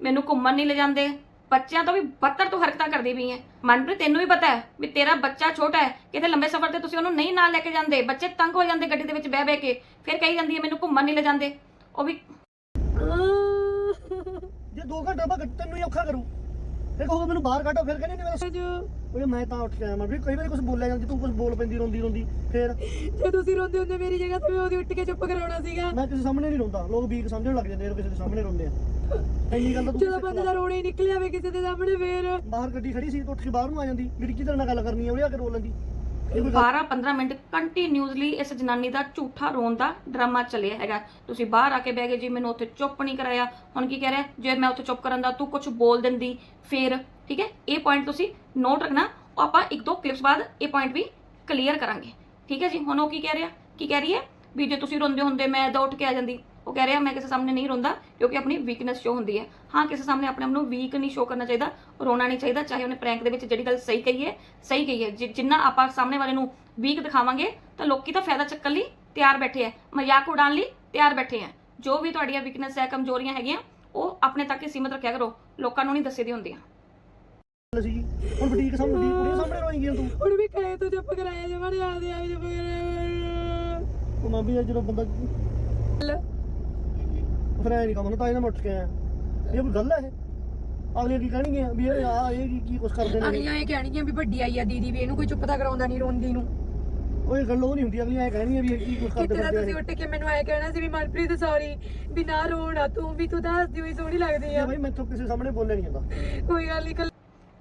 ਮੈਨੂੰ ਘੁੰਮਣ ਨਹੀਂ ਲੈ ਬੱਚਿਆਂ ਤੋਂ ਵੀ ਬੱਤਰ ਤੋਂ ਹਰਕਤਾਂ ਕਰਦੀ ਪਈ ਹੈ ਮਨਪ੍ਰੀਤ, ਤੈਨੂੰ ਵੀ ਪਤਾ ਹੈ ਵੀ ਤੇਰਾ ਬੱਚਾ ਛੋਟਾ ਹੈ ਕਿਤੇ ਲੰਬੇ ਸਫ਼ਰ ਤੇ ਤੁਸੀਂ ਉਹਨੂੰ ਨਹੀਂ ਨਾਲ ਲੈ ਕੇ ਜਾਂਦੇ। ਬੱਚੇ ਤੰਗ ਹੋ ਜਾਂਦੇ ਗੱਡੀ ਦੇ ਵਿੱਚ ਬਹਿ ਬਹਿ ਕੇ। ਫਿਰ ਕਹੀ ਜਾਂਦੀ ਹੈ ਮੈਨੂੰ ਘੁੰਮਣ ਨਹੀਂ ਲੈ ਜਾਂਦੇ ਉਹ ਵੀ ਜੇ 2 ਘੰਟੇ ਬਾਅਦ ਤੈਨੂੰ ਹੀ ਔਖਾ ਕਰੂ। ਫਿਰ ਕਹੋ ਮੈਨੂੰ ਬਾਹਰ ਕੱਢੋ ਫਿਰ ਕਹਿੰਦੇ ਨਹੀਂ ਮੇਰਾ ਓਏ ਮੈਂ ਤਾਂ ਉੱਠ ਕੇ ਆਇਆ ਮੈਂ ਵੀ ਕਈ ਵਾਰੀ ਕੁਝ ਬੋਲਿਆ ਜਾਂਦੀ ਤੂੰ ਕੁਝ ਬੋਲ ਪੈਂਦੀ ਰੋਂਦੀ ਰੋਂਦੀ ਫਿਰ ਜੇ ਤੁਸੀਂ ਰੋਂਦੇ ਹੁੰਦੇ ਮੇਰੀ ਜਗ੍ਹਾ ਤੇ ਮੈਂ ਉਹਦੀ ਉੱਠ ਕੇ ਚੁੱਪ ਕਰਾਉਣਾ ਸੀਗਾ। ਮੈਂ ਕਿਸੇ ਸਾਹਮਣੇ ਨਹੀਂ ਰੋਂਦਾ ਲੋਕ ਵੀਕ ਸਮਝਣ ਲੱਗ ਜਾਂਦੇ ਨੇ ਕਿਸੇ ਦੇ ਸਾਹਮਣੇ ਰੋਂਦੇ ਆ। ਇੰਨੀ ਗੱਲ ਤਾਂ ਜਦੋਂ ਬੰਦੇ। ਦਾ ਰੋਣਾ ਹੀ ਨਿਕਲਿਆ ਵੇ ਕਿਸੇ ਦੇ ਸਾਹਮਣੇ ਫੇਰ। ਬਾਹਰ ਗੱਡੀ ਖੜੀ ਸੀ ਤੂੰ ਉੱਠ ਕੇ ਬਾਹਰ ਨੂੰ ਆ ਜਾਂਦੀ ਮੇਰੀ ਕਿਹਦੇ ਨਾਲ ਗੱਲ ਕਰਨੀ ਆ ਉਹਨੇ ਆ ਕੇ ਰੋ ਲੈਂਦੀ। 12-15 ਮਿੰਟ ਕੰਟੀਨਿਊਸਲੀ ਇਸ ਜਨਾਨੀ ਦਾ ਝੂਠਾ ਰੋਣ ਦਾ ਡਰਾਮਾ ਚੱਲਿਆ ਹੈਗਾ। ਤੁਸੀਂ ਬਾਹਰ ਆ ਕੇ ਬਹਿ ਗਏ ਜੀ, ਮੈਨੂੰ ਉੱਥੇ ਚੁੱਪ ਨਹੀਂ ਕਰਾਇਆ। ਹੁਣ ਕੀ ਕਹਿ ਰਿਹਾ? ਜੇ ਮੈਂ ਉੱਥੇ ਚੁੱਪ ਕਰਨ ਦਾ ਤੂੰ ਕੁਝ ਬੋਲ ਦਿੰਦੀ, ਫੇਰ, ਠੀਕ ਹੈ? ਇਹ ਪੁਆਇੰਟ ਤੁਸੀਂ ਨੋਟ ਰੱਖਣਾ। ਉਹ ਆਪਾਂ ਇੱਕ ਦੋ ਕਲਿੱਪਸ ਬਾਅਦ ਇਹ ਪੁਆਇੰਟ ਵੀ ਕਲੀਅਰ ਕਰਾਂਗੇ। ਠੀਕ ਹੈ ਜੀ? ਹੁਣ ਉਹ ਕੀ ਕਹਿ ਰਿਹਾ? ਕੀ ਕਹਿ ਰਹੀ ਹੈ? ਵੀ ਜੇ ਤੁਸੀਂ ਰੋਂਦੇ ਹੁੰਦੇ, ਮੈਂ ਤਾਂ ਉੱਠ ਕੇ ਆ ਜਾਂਦੀ। ਉਹ ਕਹਿ ਰਿਹਾ ਮੈਂ ਕਿਸੇ ਸਾਹਮਣੇ ਨਹੀਂ ਰੋਂਦਾ ਕਿਉਂਕਿ ਆਪਣੀ ਵੀਕਨੈਸ ਸ਼ੋ ਹੁੰਦੀ ਹੈ। ਹਾਂ ਕਿਸੇ ਸਾਹਮਣੇ ਆਪਣੇ ਆਪ ਨੂੰ ਵੀਕ ਨਹੀਂ ਸ਼ੋ ਕਰਨਾ ਚਾਹੀਦਾ ਰੋਣਾ ਨਹੀਂ ਚਾਹੀਦਾ ਚਾਹੇ ਉਹਨੇ ਪ੍ਰੈਂਕ ਦੇ ਵਿੱਚ ਜਿਹੜੀ ਗੱਲ ਸਹੀ ਕਹੀ ਹੈ ਸਹੀ ਕਹੀ ਹੈ। ਜਿੰਨਾ ਆਪਾਂ ਸਾਹਮਣੇ ਵਾਲੇ ਨੂੰ ਵੀਕ ਦਿਖਾਵਾਂਗੇ ਤਾਂ ਲੋਕੀ ਤਾਂ ਫਾਇਦਾ ਚੱਕਣ ਲਈ ਤਿਆਰ ਬੈਠੇ ਆ ਮਜ਼ਾਕ ਉਡਾਉਣ ਲਈ ਤਿਆਰ ਬੈਠੇ ਆ ਜੋ ਵੀ ਤੁਹਾਡੀਆਂ ਵੀਕਨੈਸ ਹੈ ਕਮਜ਼ੋਰੀਆਂ ਹੈਗੀਆਂ ਉਹ ਆਪਣੇ ਤੱਕ ਹੀ ਸੀਮਿਤ ਰੱਖਿਆ ਕਰੋ ਲੋਕਾਂ ਨੂੰ ਨਹੀਂ ਦੱਸੇ ਦੀ ਹੁੰਦੀਆਂ। ਸੀ ਹੁਣ ਬੁਟੀਕ ਸਾਹਮਣੇ ਬੁਟੀਕ ਕੁੜੀਆਂ ਸਾਹਮਣੇ ਰੋਈ ਗਿਆ ਤੂੰ। ਹੁਣ ਵੀ ਕਹੇ ਤੂੰ ਚੁੱਪ ਕਰਾਇਆ ਜੇ ਮੜ ਆਦੇ ਆ ਚੁੱਪ ਕਰਾਇਆ। ਉਹ ਮੈਂ ਵੀ ਜਦੋਂ ਬੰਦਾ ਫਿਰ ਐ ਨਹੀਂ ਕੰਮ ਤਾਂ ਇਹਨਾਂ ਮੈਂ ਉੱਠ ਕੇ ਆਇਆ। ਇਹ ਕੋਈ ਗੱਲ ਹੈ ਇਹ? ਅਗਲੇ ਕੀ ਕਹਿਣਗੇ? ਵੀ ਇਹ ਆ ਇਹ ਕੀ ਕੀ ਕੁਛ ਕਰਦੇ ਨੇ ਅਗਲੀਆਂ ਇਹ ਕਹਿਣਗੀਆਂ ਵੀ ਵੱਡੀ ਆਈ ਆ ਦੀਦੀ ਵੀ ਇਹਨੂੰ ਕੋਈ ਚੁੱਪ ਤਾਂ ਕਰਾਉਂਦਾ ਨਹੀਂ ਰੋਂਦੀ ਨੂੰ। ਉਹ ਇਹ ਗੱਲ ਉਹ ਨਹੀਂ ਹੁੰਦੀ ਅਗਲੀਆਂ ਐ ਕਹਿਣਗੀਆਂ ਵੀ ਇਹ ਕੀ ਕੁਛ ਕਰਦੇ ਕਿਤੇ ਤੁਸੀਂ ਉੱਠ ਕੇ ਮੈਨੂੰ ਐ ਕਹਿਣਾ ਸੀ ਵੀ ਮਨਪ੍ਰੀਤ ਸੌਰੀ ਵੀ ਨਾ ਰੋਣਾ ਤੂੰ ਵੀ ਤੂੰ ਦੱਸਦੀ ਹੋਈ ਸੋਹਣੀ ਲੱਗਦੀ ਇਹ ਆ ਭਾਈ ਮੈਥੋਂ ਕਿਸੇ ਸਾਹਮਣੇ ਬੋਲਿਆ ਨਹੀਂ ਜਾਂਦਾ। ਕੋਈ ਗੱਲ ਨਹੀਂ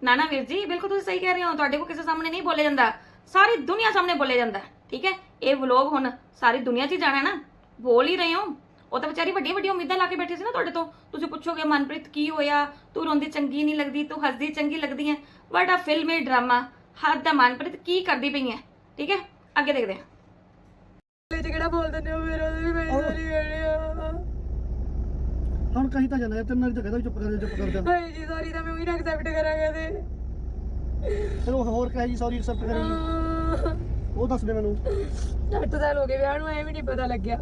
ਨਾ ਨਾ ਵੀਰ ਜੀ ਬਿਲਕੁਲ ਤੁਸੀਂ ਸਹੀ ਕਹਿ ਰਹੇ ਹੋ ਤੁਹਾਡੇ ਕੋਲ ਕਿਸੇ ਸਾਹਮਣੇ ਨਹੀਂ ਬੋਲਿਆ ਜਾਂਦਾ। ਸਾਰੀ ਦੁਨੀਆ ਸਾਹਮਣੇ ਬੋਲਿਆ ਜਾਂਦਾ ਠੀਕ ਹੈ? ਇਹ ਵਲੋਗ ਹੁਣ ਸਾਰੀ ਦੁਨੀਆ 'ਚ ਹੀ ਜਾਣਾ ਨਾ? ਬੋਲ ਹੀ ਰਹੇ ਹੋ। ਉਹ ਤਾਂ ਵਿਚਾਰੀ ਵੱਡੀਆਂ ਵੱਡੀਆਂ ਉਮੀਦਾਂ ਲਾ ਕੇ ਬੈਠੀ ਸੀ ਨਾ ਤੁਹਾਡੇ ਤੋਂ। ਤੁਸੀਂ ਪੁੱਛੋਗੇ ਮਨਪ੍ਰੀਤ ਕੀ ਹੋਇਆ? ਤੂੰ ਰੋਂਦੀ ਚੰਗੀ ਨਹੀਂ ਲੱਗਦੀ ਤੂੰ ਹੱਸਦੀ ਚੰਗੀ ਲੱਗਦੀ ਹੈ ਵੱਡਾ ਫਿਲਮੀ ਡਰਾਮਾ ਹੱਦ ਦਾ ਮਨਪ੍ਰੀਤ ਕੀ ਕਰਦੀ ਪਈ ਹੈ ਠੀਕ ਹੈ ਅੱਗੇ ਦੇਖਦੇ ਹਾਂ ਕਿਹੜਾ ਬੋਲ ਦਿੰਦੇ ਹੋ ਵੀ ਮੈਂ ਹੁਣ ਕਹੀਂ ਤਾਂ ਜਾਂਦਾ ਤੇਰੇ ਨਾਲ ਤਾਂ ਕਹਿੰਦਾ ਵੀ ਚੁੱਪ ਕਰ ਜਾ ਚੁੱਪ ਕਰ ਜਾ। ਹਾਏ ਜੀ ਸੌਰੀ ਤਾਂ ਮੈਂ ਉਹੀ ਨਾ ਐਕਸੈਪਟ ਕਰਾਂਗਾ ਤੇ। ਫਿਰ ਉਹ ਹੋਰ ਕਹੇ ਜੀ ਸੌਰੀ ਐਕਸੈਪਟ ਕਰੇਗੀ ਉਹ ਦੱਸ ਦੇ ਮੈਨੂੰ। ਅੱਠ ਸਾਲ ਹੋ ਗਏ ਵਿਆਹ ਨੂੰ ਐਵੇਂ ਨਹੀਂ ਪਤਾ ਲੱਗਿਆ।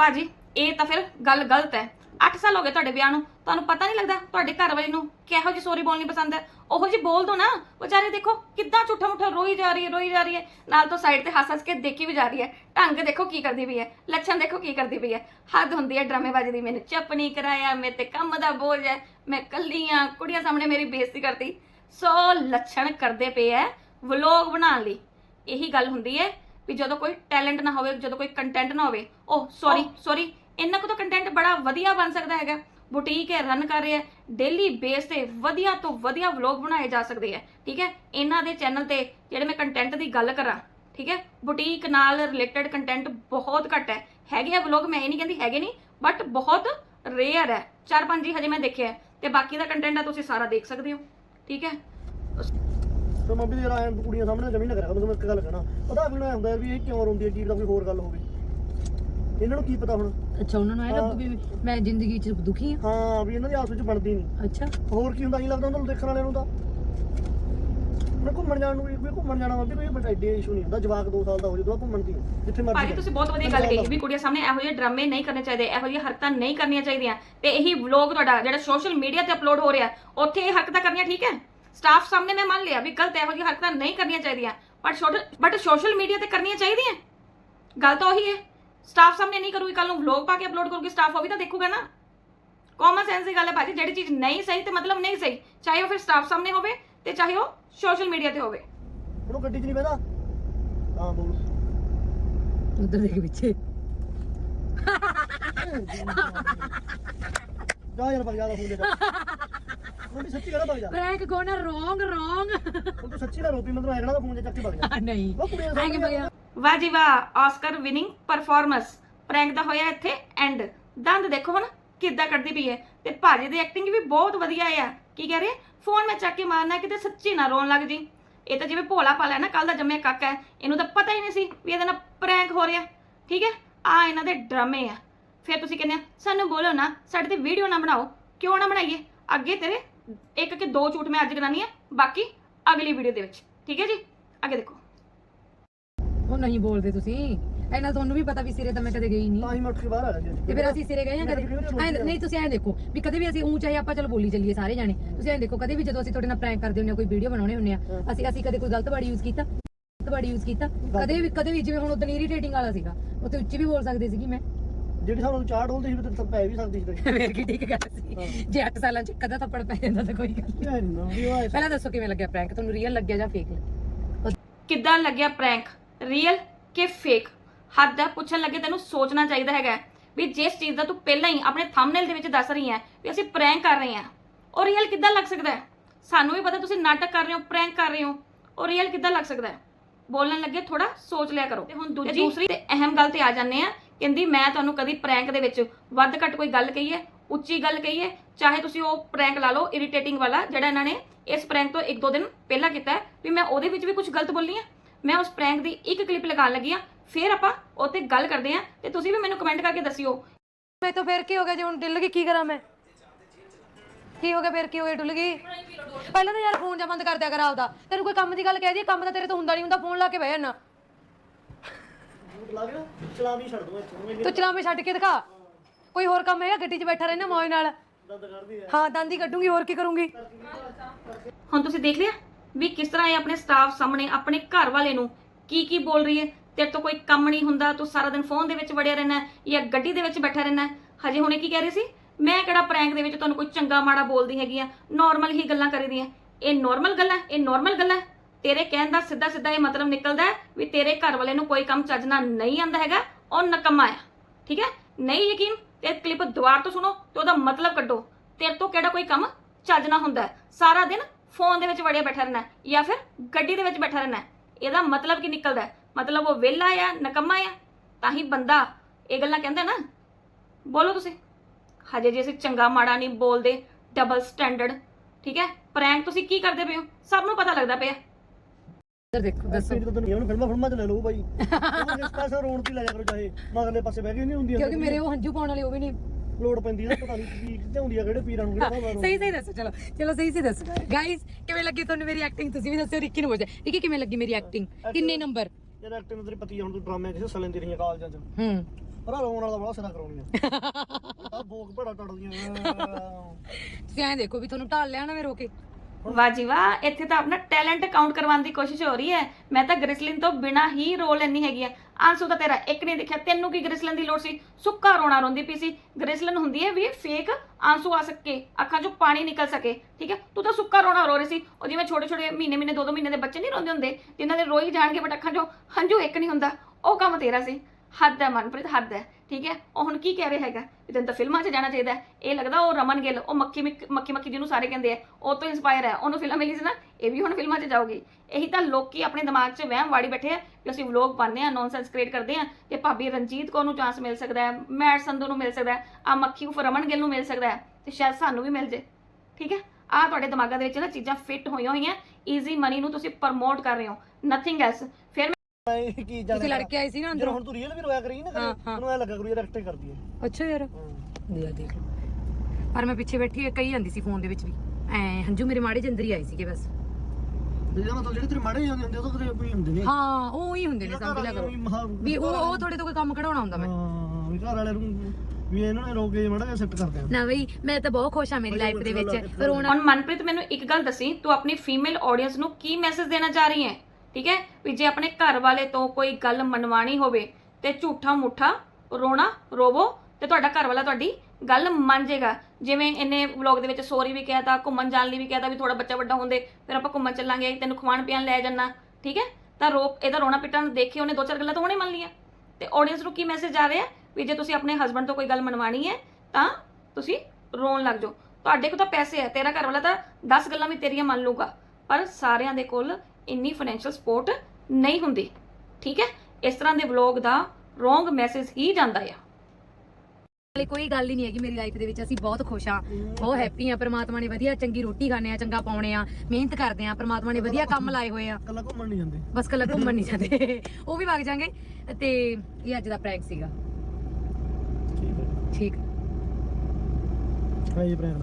ਭਾਜੀ, ਇਹ ਤਾਂ ਫਿਰ ਗੱਲ ਗਲਤ ਹੈ। 8 ਸਾਲ ਹੋ ਗਏ ਤੁਹਾਡੇ ਵਿਆਹ ਨੂੰ। ਤੁਹਾਨੂੰ ਪਤਾ ਨਹੀਂ ਲੱਗਦਾ ਤੁਹਾਡੇ ਘਰ ਵਾਲੇ ਨੂੰ ਕਿਹੋ ਜਿਹੀ ਸੋਰੀ ਬੋਲਣੀ ਪਸੰਦ ਹੈ। ਉਹੋ ਜਿਹੀ ਬੋਲ ਦੋ ਨਾ। ਵਿਚਾਰੇ ਦੇਖੋ ਕਿੱਦਾਂ ਝੂਠਾ ਮੁੱਠਾ ਰੋਈ ਜਾ ਰਹੀ ਹੈ, ਰੋਈ ਜਾ ਰਹੀ ਹੈ। ਨਾਲ ਤੋਂ ਸਾਈਡ ਤੇ ਹੱਸ ਹੱਸ ਕੇ ਦੇਖੀ ਵੀ ਜਾ ਰਹੀ ਹੈ। ਢੰਗ ਦੇਖੋ ਕੀ ਕਰਦੀ ਪਈ ਹੈ। ਲੱਛਣ ਦੇਖੋ ਕੀ ਕਰਦੀ ਪਈ ਹੈ। ਹੱਦ ਹੁੰਦੀ ਹੈ ਡਰਾਮੇਬਾਜ਼ੀ ਦੀ। ਮੈਨੂੰ ਚੁੱਪ ਨਹੀਂ ਕਰਾਇਆ, ਮੇਰੇ ਤੇ ਕੰਮ ਦਾ ਬੋਝ ਹੈ। ਮੈਂ ਕੱਲੀ ਆ ਕੁੜੀਆਂ ਸਾਹਮਣੇ ਮੇਰੀ ਬੇਇੱਜ਼ਤੀ ਕਰਤੀ। ਸੋ ਲੱਛਣ ਕਰਦੇ ਪਏ ਹੈ ਵਲੋਗ ਬਣਾਉਣ ਲਈ। ਇਹੀ ਗੱਲ ਹੁੰਦੀ ਹੈ। ਵੀ ਜਦੋਂ ਕੋਈ ਟੈਲੈਂਟ ਨਾ ਹੋਵੇ ਜਦੋਂ ਕੋਈ ਕੰਟੈਂਟ ਨਾ ਹੋਵੇ ਓਹ ਸੌਰੀ ਸੌਰੀ ਇਹਨਾਂ ਕੋ ਤਾਂ ਕੰਟੈਂਟ ਬੜਾ ਵਧੀਆ ਬਣ ਸਕਦਾ ਹੈਗਾ। ਬੁਟੀਕ ਹੈ ਰਨ ਕਰ ਰਿਹਾ ਹੈ ਡੇਲੀ ਬੇਸ ਤੇ ਵਧੀਆ ਤੋਂ ਵਧੀਆ ਵਲੌਗ ਬਣਾਏ ਜਾ ਸਕਦੇ ਹੈ ਠੀਕ ਹੈ? ਇਹਨਾਂ ਦੇ ਚੈਨਲ ਤੇ ਜਿਹੜੇ ਮੈਂ ਕੰਟੈਂਟ ਦੀ ਗੱਲ ਕਰਾਂ ਠੀਕ ਹੈ? ਬੁਟੀਕ ਨਾਲ ਰਿਲੇਟਡ ਕੰਟੈਂਟ ਬਹੁਤ ਘੱਟ ਹੈ। ਹੈਗੇ ਆ ਵਲੌਗ ਮੈਂ ਇਹ ਨਹੀਂ ਕਹਿੰਦੀ ਹੈਗੇ ਨਹੀਂ ਬਟ ਬਹੁਤ ਰੇਅਰ ਹੈ। ਚਾਰ ਪੰਜ ਹੀ ਹਜੇ ਮੈਂ ਦੇਖਿਆ ਤੇ ਬਾਕੀ ਦਾ ਕੰਟੈਂਟ ਆ ਤੁਸੀਂ ਸਾਰਾ ਦੇਖ ਸਕਦੇ ਹੋ ਠੀਕ ਹੈ? ਤੇ ਮੰਮੀ ਦੇ ਜਰਾ ਕੁੜੀਆਂ ਸਾਹਮਣੇ ਜਮੀ ਨਾ ਕਰਿਆ ਮੈਨੂੰ ਇੱਕ ਗੱਲ ਕਹਿਣਾ। ਪਤਾ ਵੀ ਨਾ ਹੁੰਦਾ ਵੀ ਇਹ ਕਿਉਂ ਰੋਂਦੀ ਹੈ ਕੀ ਦਾ ਕੋਈ ਹੋਰ ਗੱਲ ਹੋਵੇ। ਇਹਨਾਂ ਨੂੰ ਕੀ ਪਤਾ ਹੁਣ? ਅੱਛਾ ਉਹਨਾਂ ਨੂੰ ਐ ਲੱਗੂ ਵੀ ਮੈਂ ਜ਼ਿੰਦਗੀ 'ਚ ਦੁਖੀ ਹਾਂ? ਹਾਂ ਵੀ ਇਹਨਾਂ ਦੀ ਆਪਸ ਵਿੱਚ ਬਣਦੀ ਨਹੀਂ। ਅੱਛਾ। ਹੋਰ ਕੀ ਹੁੰਦਾ ਨਹੀਂ ਲੱਗਦਾ ਉਹਨਾਂ ਨੂੰ ਦੇਖਣ ਵਾਲਿਆਂ ਨੂੰ ਤਾਂ। ਮੈਂ ਘੁੰਮਣ ਜਾਣ ਨੂੰ ਵੀ ਕੋਈ ਘੁੰਮਣ ਜਾਣਾ ਵੀ ਕੋਈ ਵੱਡਾ ਏਡੇ ਇਸ਼ੂ ਨਹੀਂ ਹੁੰਦਾ। ਜਵਾਕ 2 ਸਾਲ ਦਾ ਹੋ ਜਦੋਂ ਘੁੰਮਣ ਦੀ ਜਿੱਥੇ ਮਰਜ਼ੀ ਭਾਜੀ ਤੁਸੀਂ ਬਹੁਤ ਵਧੀਆ ਗੱਲ ਕਹੀ ਵੀ ਕੁੜੀਆਂ ਸਾਹਮਣੇ ਇਹੋ ਜਿਹੇ ਡਰਾਮੇ ਨਹੀਂ ਕਰਨੇ ਚਾਹੀਦੇ ਇਹੋ ਜਿਹੀਆਂ ਹਰਕਤਾਂ ਨਹੀਂ ਕਰਨੀਆਂ ਚਾਹੀਦੀਆਂ। ਤੇ ਇਹੀ ਵਲੌਗ ਤੁਹਾਡਾ ਜਿਹੜਾ ਸੋਸ਼ਲ ਮੀਡੀਆ ਤੇ ਅਪਲੋਡ ਹੋ ਰਿਹਾ ਉੱਥੇ ਇਹ ਹਰਕਤਾਂ ਕਰਨੀਆਂ ਠੀਕ ਹੈ? ਸਟਾਫ ਸਾਹਮਣੇ ਮੈਂ ਮੰਨ ਲਿਆ ਵੀ ਗਲਤ ਇਹੋ ਜਿਹੀਆਂ ਹਰਕਤਾਂ ਨਹੀਂ ਕਰਨੀਆਂ ਚਾਹੀਦੀਆਂ ਬਟ ਬਟ ਸੋਸ਼ਲ ਮੀਡੀਆ ਤੇ ਕਰਨੀਆਂ ਚਾਹੀਦੀਆਂ ਗੱਲ ਤਾਂ ਉਹੀ ਹੈ ਸਟਾਫ ਸਾਹਮਣੇ ਨਹੀਂ ਕਰੂਗੀ ਕੱਲ ਨੂੰ ਵਲੌਗ ਪਾ ਕੇ ਅਪਲੋਡ ਕਰੂਗੀ ਸਟਾਫ ਉਹ ਵੀ ਤਾਂ ਦੇਖੂਗਾ ਨਾ ਕਾਮਨ ਸੈਂਸ ਦੀ ਗੱਲ ਹੈ ਭਾਜੀ ਜਿਹੜੀ ਚੀਜ਼ ਨਹੀਂ ਸਹੀ ਤੇ ਮਤਲਬ ਨਹੀਂ ਸਹੀ ਚਾਹੇ ਉਹ ਫਿਰ ਸਟਾਫ ਸਾਹਮਣੇ ਹੋਵੇ ਤੇ ਚਾਹੇ ਉਹ ਸੋਸ਼ਲ ਮੀਡੀਆ ਤੇ ਹੋਵੇ ਹੁਣ ਉਹ ਗੱਡੀ 'ਚ ਨਹੀਂ ਬਹਿਦਾ ਹਾਂ ਬੋਲ ਉਧਰ ਦੇਖ ਪਿੱਛੇ ਜਾ ਯਾਰ ਭਗ ਜਾ ਦਾ ਫੋਨ ਦੇ ਜਾ ਹੁਣ ਵੀ ਸੱਚੀ ਕਹਦਾ ਭਗ ਜਾ ਪ੍ਰੈਂਕ ਕੋਨਾ ਰੋਂਗ ਰੋਂਗ। ਹੁਣ ਤੂੰ ਸੱਚੀ ਨਾ ਰੋਪੀ ਮੈਂ ਤੈਨੂੰ ਐਂ ਕਹਿਣਾ ਤਾਂ ਫੋਨ ਚੱਕ ਕੇ ਭਗ ਜਾ ਨਹੀਂ। ਉਹ ਕੁੜੀਆਂ ਐਂ ਸਾਹਮਣੇ ਕਿ ਭਈਆ ਵਾਹ ਜੀ ਵਾਹ ਆਸਕਰ ਵਿਨਿੰਗ ਪਰਫਾਰਮੈਂਸ ਪ੍ਰੈਂਕ ਦਾ ਹੋਇਆ ਇੱਥੇ ਐਂਡ ਦੰਦ ਦੇਖੋ ਹੁਣ ਕਿੱਦਾਂ ਕੱਢਦੀ ਪਈ ਹੈ। ਤੇ ਭਾਜੀ ਦੀ ਐਕਟਿੰਗ ਵੀ ਬਹੁਤ ਵਧੀਆ ਆ। ਕੀ ਕਹਿ ਰਹੇ? ਫੋਨ ਮੈਂ ਚੱਕ ਕੇ ਮਾਰਨਾ ਕਿਤੇ ਸੱਚੀ ਨਾ ਰੋਣ ਲੱਗ ਜੀ ਇਹ ਤਾਂ ਜਿਵੇਂ ਭੋਲਾ ਭਾਲਾ ਹੈ ਨਾ ਕੱਲ ਦਾ ਜੰਮਿਆ ਕਾਕਾ ਹੈ। ਇਹਨੂੰ ਤਾਂ ਪਤਾ ਹੀ ਨਹੀਂ ਸੀ ਵੀ ਇਹਦੇ ਨਾਲ ਪ੍ਰੈਂਕ ਹੋ ਰਿਹਾ। ਠੀਕ ਹੈ? ਆ ਇਹਨਾਂ ਦੇ ਡਰਾਮੇ ਆ। ਫਿਰ ਤੁਸੀਂ ਕਹਿੰਦੇ ਆ ਸਾਨੂੰ ਬੋਲੋ ਨਾ ਸਾਡੇ ਤੇ ਵੀਡੀਓ ਨਾ ਬਣਾਓ। ਕਿਉਂ ਨਾ ਬਣਾਈਏ? ਅੱਗੇ ਤੇਰੇ ਇੱਕ ਕਿ ਦੋ ਝੂਠ ਮੈਂ ਅੱਜ ਕਰਾਨੀ ਆ ਬਾਕੀ ਅਗਲੀ ਵੀਡੀਓ ਦੇ ਵਿੱਚ। ਠੀਕ ਹੈ ਜੀ? ਅੱਗੇ ਦੇਖੋ। ਉਹ ਨਹੀਂ ਬੋਲਦੇ ਤੁਸੀਂ। ਇਹਨਾਂ ਤੁਹਾਨੂੰ ਵੀ ਪਤਾ ਵੀ ਸਿਰੇ ਤਾਂ ਮੈਂ ਕਦੇ ਗਈ ਨਹੀਂ। ਤਾਂ ਹੀ ਮੈਂ ਉੱਠ ਕੇ ਬਾਹਰ ਆ ਜੀ। ਤੇ ਫਿਰ ਅਸੀਂ ਸਿਰੇ ਗਏ ਹਾਂ ਕਦੇ। ਐਂ ਨਹੀਂ ਤੁਸੀਂ ਐਂ ਦੇਖੋ ਵੀ ਕਦੇ ਵੀ ਅਸੀਂ ਉਂ ਚਾਹੇ ਆਪਾਂ ਚਲੋ ਬੋਲੀ ਚੱਲੀਏ ਸਾਰੇ ਜਾਣੇ। ਤੁਸੀਂ ਐਂ ਦੇਖੋ ਕਦੇ ਵੀ ਜਦੋਂ ਅਸੀਂ ਤੁਹਾਡੇ ਨਾਲ ਪ੍ਰੈਂਕ ਕਰਦੇ ਹੁੰਨੇ ਆ ਕੋਈ ਵੀਡੀਓ ਬਣਾਉਣੇ ਹੁੰਨੇ ਆ ਅਸੀਂ ਅਸੀਂ ਕਦੇ ਕੋਈ ਗਲਤ ਵਰਡ ਯੂਜ਼ ਕੀਤਾ। ਗਲਤ ਵਰਡ ਯੂਜ਼ ਕੀਤਾ। ਕਦੇ ਵੀ ਕਦੇ ਵੀ ਜਿਵੇਂ ਹੁਣ ਉਦੋਂ ਇਰੀਟੇਟਿੰਗ ਵਾਲਾ ਸੀਗਾ ਉੱਥੇ ਉੱਚੀ ਵੀ ਬੋਲ ਸਕਦੀ ਸੀਗੀ ਮੈਂ। ਜਿਹੜੀ ਸਾਨੂੰ ਚਾਰ ਡੋਲਦੇ ਸੀ ਤੇ ਪੈ ਵੀ ਸਕਦੀ ਸੀ ਤੇ। ਫੇਰ ਕੀ ਠੀਕ ਗੱਲ ਸੀ। ਜੇ 8 ਸਾਲਾਂ ਚ ਕਦਾ ਥੱਪੜ ਪੈ ਜਾਂਦਾ ਤਾਂ ਕੋਈ ਗੱਲ ਨਹੀਂ ਵੀ ਉਹ ਪਹਿਲਾਂ ਦੱਸੋ ਕਿਵੇਂ ਲੱਗਿਆ ਪ੍ਰੈਂਕ ਤੁਹਾਨੂੰ ਰੀਅਲ ਲੱਗਿਆ ਜਾਂ ਫੇਕ ਲੱਗਿਆ? ਕਿੱਦਾਂ ਲੱਗਿਆ ਪ੍ਰੈਂਕ ਰੀਅਲ ਕਿ ਫੇਕ ਹੱਦ ਦਾ ਪੁੱਛਣ ਲੱਗੇ ਤੈਨੂੰ ਸੋਚਣਾ ਚਾਹੀਦਾ ਹੈਗਾ ਵੀ ਜਿਸ ਚੀਜ਼ ਦਾ ਤੂੰ ਪਹਿਲਾਂ ਹੀ ਆਪਣੇ ਥੰਬਨੇਲ ਦੇ ਵਿੱਚ ਦੱਸ ਰਹੀ ਹੈ ਵੀ ਅਸੀਂ ਪ੍ਰੈਂਕ ਕਰ ਰਹੇ ਹਾਂ। ਉਹ ਰੀਅਲ ਕਿੱਦਾਂ ਲੱਗ ਸਕਦਾ ਹੈ? ਸਾਨੂੰ ਵੀ ਪਤਾ ਤੁਸੀਂ ਨਾਟਕ ਕਰ ਰਹੇ ਹੋ ਪ੍ਰੈਂਕ ਕਰ ਰਹੇ ਹੋ। ਉਹ ਰੀਅਲ ਕਿੱਦਾਂ ਲੱਗ ਸਕਦਾ ਹੈ? ਬੋਲਣ ਲੱਗੇ ਥੋੜਾ ਸੋਚ ਲਿਆ ਕਰੋ। ਤੇ ਹੁਣ ਦੂਜੀ ਦੂਸਰੀ ਤੇ ਅਹਿਮ ਗੱਲ ਤੇ ਆ ਜਾਂਦੇ ਆ ਕਹਿੰਦੀ, ਮੈਂ ਤੁਹਾਨੂੰ ਕਦੀ ਪ੍ਰੈਂਕ ਦੇ ਵਿੱਚ ਵੱਧ ਘੱਟ ਕੋਈ ਗੱਲ ਕਹੀ ਹੈ, ਉੱਚੀ ਗੱਲ ਕਹੀ ਹੈ, ਚਾਹੇ ਤੁਸੀਂ ਉਹ ਪ੍ਰੈਂਕ ਲਾ ਲਓ ਇਰੀਟੇਟਿੰਗ ਵਾਲਾ, ਜਿਹੜਾ ਇਹਨਾਂ ਨੇ ਇਸ ਪ੍ਰੈਂਕ ਤੋਂ ਇੱਕ ਦੋ ਦਿਨ ਪਹਿਲਾਂ ਕੀਤਾ ਹੈ, ਵੀ ਮੈਂ ਉਹਦੇ ਵਿੱਚ ਵੀ ਕੁਝ ਗਲਤ ਬੋਲੀ ਹੈ। ਮੈਂ ਉਸ ਪ੍ਰੈਂਕ ਦੀ ਇੱਕ ਕਲਿੱਪ ਲਗਾਉਣ ਲੱਗੀ ਆ ਫਿਰ ਆਪਾਂ ਉਹ ਤੇ ਗੱਲ ਕਰਦੇ ਆ ਤੇ ਤੁਸੀਂ ਵੀ ਮੈਨੂੰ ਕਮੈਂਟ ਕਰਕੇ ਦੱਸਿਓ। ਮੈਂ ਤਾਂ ਫਿਰ ਕੀ ਹੋ ਗਿਆ ਜੇ, ਹੁਣ ਡਿੱਲ ਗਈ, ਕੀ ਕਰਾਂ ਮੈਂ? ਕੀ ਹੋ ਗਿਆ, ਫਿਰ ਕੀ ਹੋ ਗਿਆ, ਡੁੱਲ ਗਈ? ਪਹਿਲਾਂ ਤਾਂ ਯਾਰ ਫੋਨ ਜਾਂ ਬੰਦ ਕਰ ਦਿਆ ਕਰ ਆਪਦਾ। ਤੈਨੂੰ ਕੋਈ ਕੰਮ ਦੀ ਗੱਲ ਕਹਿ ਦੀ ਕੰਮ ਤਾਂ ਤੇਰੇ ਤੋਂ ਹੁੰਦਾ ਨਹੀਂ ਹੁੰਦਾ ਫੋਨ ਲਾ ਕੇ ਬਹਿ ਜਾਣਾ ਬੂਟ ਲਾ ਕੇ ਨਾ ਚਲਾਵੀ ਛੱਡ ਦੂੰਗਾ ਇੱਥੋਂ ਮੈਨੂੰ ਤੂੰ ਚਲਾਵੇਂ ਛੱਡ ਕੇ ਦਿਖਾ। ਕੋਈ ਹੋਰ ਕੰਮ ਹੈਗਾ? ਗੱਡੀ 'ਚ ਬੈਠਾ ਰਹਿਣਾ ਮੌਜ ਨਾਲ। ਦੰਦ ਕੱਢਦੀ ਆ। ਹਾਂ ਦੰਦੀ ਕੱਢੂੰਗੀ ਹੋਰ ਕੀ ਕਰੂੰਗੀ? ਹੁਣ ਤੁਸੀਂ ਦੇਖ ਲਿਆ ਵੀ ਕਿਸ ਤਰ੍ਹਾਂ ਇਹ ਆਪਣੇ ਸਟਾਫ ਸਾਹਮਣੇ ਆਪਣੇ ਘਰ ਵਾਲੇ ਨੂੰ ਕੀ ਕੀ ਬੋਲ ਰਹੀ ਹੈ। ਤੇਰੇ ਤੋਂ ਕੋਈ ਕੰਮ ਨਹੀਂ ਹੁੰਦਾ ਤੂੰ ਸਾਰਾ ਦਿਨ ਫੋਨ ਦੇ ਵਿੱਚ ਵੜਿਆ ਰਹਿਣਾ ਹੈ ਜਾਂ ਗੱਡੀ ਦੇ ਵਿੱਚ ਬੈਠਾ ਰਹਿਣਾ ਹੈ। ਹਜੇ ਹੁਣੇ ਕੀ ਕਹਿ ਰਹੀ ਸੀ? ਮੈਂ ਕਿਹੜਾ ਪ੍ਰੈਂਕ ਦੇ ਵਿੱਚ ਤੁਹਾਨੂੰ ਕੋਈ ਚੰਗਾ ਮਾੜਾ ਬੋਲਦੀ ਹੈਗੀ ਆ ਨਾਰਮਲ ਹੀ ਗੱਲਾਂ ਕਰੀਦੀਆਂ ਇਹ ਨਾਰਮਲ ਗੱਲਾਂ ਇਹ ਨਾਰਮਲ ਗੱਲਾਂ। ਹੈ। ਤੇਰੇ ਕਹਿਣ ਦਾ ਸਿੱਧਾ ਸਿੱਧਾ ਇਹ ਮਤਲਬ ਨਿਕਲਦਾ ਹੈ ਵੀ ਤੇਰੇ ਘਰ ਵਾਲੇ ਨੂੰ ਕੋਈ ਕੰਮ ਚੱਜਣਾ ਨਹੀਂ ਆਂਦਾ ਹੈਗਾ, ਉਹ ਨਕਮਾ ਆ, ਠੀਕ ਹੈ? ਨਹੀਂ ਯਕੀਨ, ਤੇ ਕਲਿੱਪ ਦੁਬਾਰ ਤੋਂ ਸੁਣੋ ਤੇ ਉਹਦਾ ਮਤਲਬ ਕੱਢੋ। ਤੇਰੇ ਤੋਂ ਕਿਹੜਾ ਕੋਈ ਕੰਮ ਚੱਜਣਾ ਹੁੰਦਾ ਸਾਰਾ ਦਿਨ ਫੋਨ ਦੇ ਵਿੱਚ ਵੜਿਆ ਬੈਠਾ ਰਹਿਣਾ ਜਾਂ ਫਿਰ ਗੱਡੀ ਦੇ ਵਿੱਚ ਬੈਠਾ ਰਹਿਣਾ ਇਹਦਾ ਮਤਲਬ ਕੀ ਨਿਕਲਦਾ ਮਤਲਬ ਉਹ ਵਿਹਲਾ ਆ, ਨਕਮਾ ਆ? ਤਾਂ ਹੀ ਬੰਦਾ ਇਹ ਗੱਲਾਂ ਕਹਿੰਦਾ ਨਾ। ਬੋਲੋ ਤੁਸੀਂ। ਹਜੇ ਜੇ ਅਸੀਂ ਚੰਗਾ ਮਾੜਾ ਨਹੀਂ ਬੋਲਦੇ ਡਬਲ ਸਟੈਂਡਰਡ ਠੀਕ ਹੈ? ਪ੍ਰੈਂਕ ਤੁਸੀਂ ਕੀ ਕਰਦੇ ਪਏ ਹੋ? ਸਭ ਨੂੰ ਪਤਾ ਲੱਗਦਾ ਪਿਆ। ਇੱਧਰ ਦੇਖੋ ਦੱਸੋ। ਫਿਰ ਤਾਂ ਤੈਨੂੰ ਫਿਲਮਾਂ ਫਿਲਮਾਂ ਚ ਲੈ ਲਓ ਬਾਈ। ਉਹ ਜਿਸ ਪਾਸੇ ਰੋਣ ਤੇ ਲੈ ਜਾ ਕਰੋ ਚਾਹੇ ਮਗਰਲੇ ਪਾਸੇ ਬਹਿ ਕੇ ਨਹੀਂ ਹੁੰਦੀ ਕਿਉਂਕਿ ਮੇਰੇ ਉਹ ਹੰਝੂ ਪਾਉਣ ਵਾਲੇ ਉਹ ਵੀ ਨਹੀਂ। ਲੋੜ ਪੈਂਦੀ ਹੈ ਪਤਾ ਨਹੀਂ ਕੀ ਕਿੱਥੇ ਹੁੰਦੀ ਆ ਕਿਹੜੇ ਪੀਰਾਂ ਨੂੰ ਕਿਹੜਾ ਭਾਵਾਂ ਨੂੰ। ਸਹੀ ਸਹੀ ਦੱਸੋ ਚਲੋ ਚਲੋ ਸਹੀ ਸਹੀ ਦੱਸੋ। ਗਾਇਸ ਕਿਵੇਂ ਲੱਗੀ ਤੁਹਾਨੂੰ ਮੇਰੀ ਐਕਟਿੰਗ ਤੁਸੀਂ ਵੀ ਦੱਸਿਓ ਰਿੱਕੀ ਨੂੰ ਪੁੱਛਿਆ ਰਿੱਕੀ ਕਿਵੇਂ ਲੱਗੀ ਮੇਰੀ ਐਕਟਿੰਗ ਕਿੰਨੇ ਨੰਬਰ ਜਦ ਐਕਟਿੰਗ ਤੇਰੀ ਪਤੀ ਆ, ਹੁਣ ਤੂੰ ਡਰਾਮੇ ਕਿਸੇ ਲੈਂਦੀ ਰਹੀਆਂ ਕਾਲਜਾਂ ਚ। ਹੂੰ। ਪਰ ਰੋਣ ਵਾਲਾ ਬੜਾ ਸਿਰਾ ਕਰਾਉਣੀਆਂ। ਆ ਬੋਕ ਬੜਾ ਟੜਦੀਆਂ ਤੁਸੀਂ ਐਂ ਦੇਖੋ ਵੀ ਤੁਹਾਨੂੰ ਢਾਲ ਲਿਆ ਨਾ ਮੈਂ ਰੋਕੇ ਵਾਹ ਜੀ ਵਾਹ, ਇੱਥੇ ਤਾਂ ਆਪਣਾ ਟੈਲੈਂਟ ਕਾਊਂਟ ਕਰਵਾਉਣ ਦੀ ਕੋਸ਼ਿਸ਼ ਹੋ ਰਹੀ ਹੈ। ਮੈਂ ਤਾਂ ਗ੍ਰਿਸਲਿਨ ਤੋਂ ਬਿਨਾ ਹੀ ਰੋ ਲੈਣੀ ਹੈਗੀ ਆ। ਆਂਸੂ ਤਾਂ ਤੇਰਾ ਇੱਕ ਨਹੀਂ ਦਿਖਿਆ, ਤੈਨੂੰ ਕੀ ਗ੍ਰਿਸਲਿਨ ਦੀ ਲੋੜ ਸੀ? ਸੁੱਕਾ ਰੋਣਾ ਰੋਂਦੀ ਪਈ ਸੀ। ਗ੍ਰਿਸਲਿਨ ਹੁੰਦੀ ਹੈ ਵੀ ਫੇਕ ਆਂਸੂ ਆ ਸਕੇ, ਅੱਖਾਂ 'ਚੋਂ ਪਾਣੀ ਨਿਕਲ ਸਕੇ, ਠੀਕ ਹੈ? ਤੂੰ ਤਾਂ ਸੁੱਕਾ ਰੋਣਾ ਰੋ ਰਹੀ ਸੀ। ਉਹ ਜਿਵੇਂ ਛੋਟੇ ਛੋਟੇ ਮਹੀਨੇ ਮਹੀਨੇ, ਦੋ ਦੋ ਮਹੀਨੇ ਦੇ ਬੱਚੇ ਨਹੀਂ ਰੋਂਦੇ ਹੁੰਦੇ, ਜਿਨ੍ਹਾਂ ਦੇ ਰੋਈ ਜਾਣਗੇ ਬਟ ਅੱਖਾਂ 'ਚੋਂ ਹੰਝੂ ਇੱਕ ਨਹੀਂ ਹੁੰਦਾ। ਉਹ ਕੰਮ ਤੇਰਾ ਸੀ। ਹੱਦ ਹੈ, ਮਨਪ੍ਰੀਤ, ਹੱਦ ਹੈ, ਠੀਕ ਹੈ? ਉਹ ਹੁਣ ਕੀ ਕਹਿ ਰਿਹਾ ਹੈਗਾ? ਵੀ ਤੈਨੂੰ ਤਾਂ ਫਿਲਮਾਂ 'ਚ ਜਾਣਾ ਚਾਹੀਦਾ ਇਹ ਲੱਗਦਾ ਉਹ ਰਮਨ ਗਿੱਲ, ਉਹ ਮੱਖੀ ਮੱਖੀ ਮੱਖੀ ਜਿਹਨੂੰ ਸਾਰੇ ਕਹਿੰਦੇ ਆ, ਉਹ ਤੋਂ ਇਨਸਪਾਇਰ ਹੈ। ਉਹਨੂੰ ਫਿਲਮ ਮਿਲੀ ਸੀ ਨਾ, ਇਹ ਵੀ ਹੁਣ ਫਿਲਮਾਂ 'ਚ ਜਾਊਗੀ। ਇਹੀ ਤਾਂ ਲੋਕੀ ਆਪਣੇ ਦਿਮਾਗ 'ਚ ਵਹਿਮ ਵਾੜੀ ਬੈਠੇ ਆ ਕਿ ਅਸੀਂ ਵਲੌਗ ਪਾਉਂਦੇ ਆ ਨੌਨਸੈਂਸ ਕ੍ਰੀਏਟ ਕਰਦੇ ਆ ਤੇ ਭਾਬੀ ਰਣਜੀਤ ਕੌਰ ਨੂੰ ਚਾਂਸ ਮਿਲ ਸਕਦਾ ਹੈ, ਮੈਟ ਸੰਧੂ ਨੂੰ ਮਿਲ ਸਕਦਾ ਹੈ ਆ ਮੱਖੀ ਉਫ ਰਮਨ ਗਿੱਲ ਨੂੰ ਮਿਲ ਸਕਦਾ ਹੈ ਤੇ ਸ਼ਾਇਦ ਸਾਨੂੰ ਵੀ ਮਿਲ ਜੇ, ਠੀਕ ਹੈ? ਆ ਤੁਹਾਡੇ ਦਿਮਾਗਾਂ ਦੇ ਵਿੱਚ ਨਾ ਚੀਜ਼ਾਂ ਫਿੱਟ ਹੋਈਆਂ ਹੋਈਆਂ ਈਜ਼ੀ ਮਨੀ ਨੂੰ ਤੁਸੀਂ ਪ੍ਰਮੋਟ ਕਰ ਰਹੇ ਹੋ ਨਥਿੰਗ ਐਲਸ ਫਿਰ ਇਹ ਕੀ ਜਾਣੇ ਤੁਸੀਂ ਲੜ ਕੇ ਆਏ ਸੀ ਨਾ ਜਦੋਂ ਅੰਦਰੋਂ। ਹੁਣ ਤੂੰ ਰੀਅਲ ਵੀ ਰੋਇਆ ਕਰੀ ਨਾ ਹਾਂ, ਹਾਂ। ਤੈਨੂੰ ਐ ਲੱਗਾ ਕਰੂ ਯਾਰ ਐਕਟਿੰਗ ਕਰਦੀ ਹੈ। ਅੱਛਾ ਯਾਰ। ਲਿਆ ਦੇਖ। ਲਓ ਪਰ ਮੈਂ ਪਿੱਛੇ ਬੈਠੀ ਕਹੀ ਜਾਂਦੀ ਸੀ ਫੋਨ ਦੇ ਵਿੱਚ ਵੀ। ਐ ਹੰਝੂ ਮੇਰੇ ਮਾੜੇ ਜੰਦਰ ਹੀ ਆਏ ਸੀਗੇ ਬਸ। ਜਿਹੜਾ ਮਤਲਬ ਜਿਹੜੇ ਤੇਰੇ ਮਾੜੇ ਜਾਂਦੇ ਹੁੰਦੇ ਉਹ ਤਾਂ ਕਦੇ ਕੋਈ ਹੁੰਦੇ ਨੇ। ਹਾਂ ਉਹ ਹੀ ਹੁੰਦੇ ਨੇ ਸਮਝ ਲਿਆ ਕਰੋ। ਵੀ ਉਹ ਉਹ ਤੁਹਾਡੇ ਤੋਂ ਕੋਈ ਕੰਮ ਕਢਾਉਣਾ ਹੁੰਦਾ ਮੈਂ। ਹਾਂ ਵੀ ਘਰ ਵਾਲੇ ਨੂੰ ਵੀ ਇਹਨਾਂ ਨੇ ਰੋਕੇ ਮਾੜਾ ਜਿਹਾ ਸੈੱਟ ਕਰਦੇ ਆ। ਨਾ ਬਈ ਮੈਂ ਤਾਂ ਬਹੁਤ ਖੁਸ਼ ਆ ਮੇਰੀ ਲਾਈਫ ਦੇ ਵਿੱਚ। ਰੋਣਾ ਹੁਣ ਮਨਪ੍ਰੀਤ ਮੈਨੂੰ ਇੱਕ ਗੱਲ ਦੱਸੀ ਤੂੰ ਆਪਣੀ ਫੀਮੇਲ ਆਡੀਅנס ਨੂੰ ਕੀ ਮੈਸੇਜ ਦੇਣਾ ਚਾਹ ਰਹੀ ਹੈ? ਠੀਕ ਹੈ? ਵੀ ਜੇ ਆਪਣੇ ਘਰ ਵਾਲੇ ਤੋਂ ਕੋਈ ਗੱਲ ਮਨਵਾਣੀ ਹੋਵੇ ਤੇ ਝੂਠਾ ਮੁੱਠਾ ਰੋਣਾ, ਰੋਵੋ ਤੇ ਤੁਹਾਡਾ ਘਰ ਵਾਲਾ ਤੁਹਾਡੀ ਗੱਲ ਮੰਨ ਜਾਏਗਾ। ਜਿਵੇਂ ਇਹਨੇ ਵਲੌਗ ਦੇ ਵਿੱਚ ਸੋਰੀ ਵੀ ਕਹਿਤਾ, ਘੁੰਮਣ ਜਾਣ ਲਈ ਵੀ ਕਹਿਤਾ ਵੀ ਥੋੜਾ ਬੱਚਾ ਵੱਡਾ ਹੁੰਦੇ, ਫਿਰ ਆਪਾਂ ਘੁੰਮਣ ਚੱਲਾਂਗੇ, ਤੈਨੂੰ ਖਵਾਣ ਪਿਆਣ ਲੈ ਜਾਣਾ ਠੀਕ ਹੈ? ਤਾਂ ਰੋ, ਇਹਦਾ ਰੋਣਾ ਪਿੱਟਣ ਦੇਖੇ ਉਹਨੇ ਦੋ ਚਾਰ ਗੱਲਾਂ ਤਾਂ ਉਹਨੇ ਮੰਨ ਲਈਆਂ। ਤੇ ਆਡੀਅנס ਨੂੰ ਕੀ ਮੈਸੇਜ ਆ ਰਿਹਾ? ਵੀ ਜੇ ਤੁਸੀਂ ਆਪਣੇ ਹਸਬੰਡ ਤੋਂ ਕੋਈ ਗੱਲ ਮਨਵਾਣੀ ਹੈ, ਤਾਂ ਤੁਸੀਂ ਰੋਣ ਲੱਗ ਜਾਓ। ਤੁਹਾਡੇ ਕੋਲ ਤਾਂ ਪੈਸੇ ਹੈ, ਤੇਰਾ ਘਰ ਵਾਲਾ ਤਾਂ 10 ਗੱਲਾਂ ਵੀ ਤੇਰੀਆਂ ਮੰਨ ਲੂਗਾ ਪਰ ਸਾਰਿਆਂ ਦੇ ਕੋਲ ਇੰਨੀ ਫਾਈਨੈਂਸ਼ੀਅਲ ਸਪੋਰਟ ਨਹੀਂ ਹੁੰਦੀ। ਠੀਕ ਹੈ? ਇਸ ਤਰ੍ਹਾਂ ਦੇ ਵਲੌਗ ਦਾ ਰੋਂਗ ਮੈਸੇਜ ਹੀ ਜਾਂਦਾ ਆ। ਵਾਲੀ ਕੋਈ ਗੱਲ ਹੀ ਨਹੀਂ ਹੈਗੀ ਮੇਰੀ ਲਾਈਫ ਦੇ ਵਿੱਚ। ਅਸੀਂ ਬਹੁਤ ਖੁਸ਼ ਆ ਬਹੁਤ ਹੈਪੀ ਆ ਪ੍ਰਮਾਤਮਾ ਨੇ ਵਧੀਆ ਚੰਗੀ ਰੋਟੀ ਖਾਣੇ ਆ ਚੰਗਾ ਪਾਉਣੇ ਆ ਮਿਹਨਤ ਕਰਦੇ ਆ। ਪ੍ਰਮਾਤਮਾ ਨੇ ਵਧੀਆ ਕੰਮ ਲਾਏ ਹੋਏ ਆ। ਕੱਲਾ ਘੁੰਮਣ ਨਹੀਂ ਜਾਂਦੇ। ਬਸ ਕੱਲਾ ਘੁੰਮਣ ਨਹੀਂ ਜਾਂਦੇ। ਉਹ ਵੀ ਵਗ ਜਾਾਂਗੇ ਤੇ ਇਹ ਅੱਜ ਦਾ ਪ੍ਰੈਂਕ ਸੀਗਾ। ਠੀਕ ਹੈ। ਠੀਕ। ਹਾਂ ਇਹ ਪ੍ਰੈਂਕ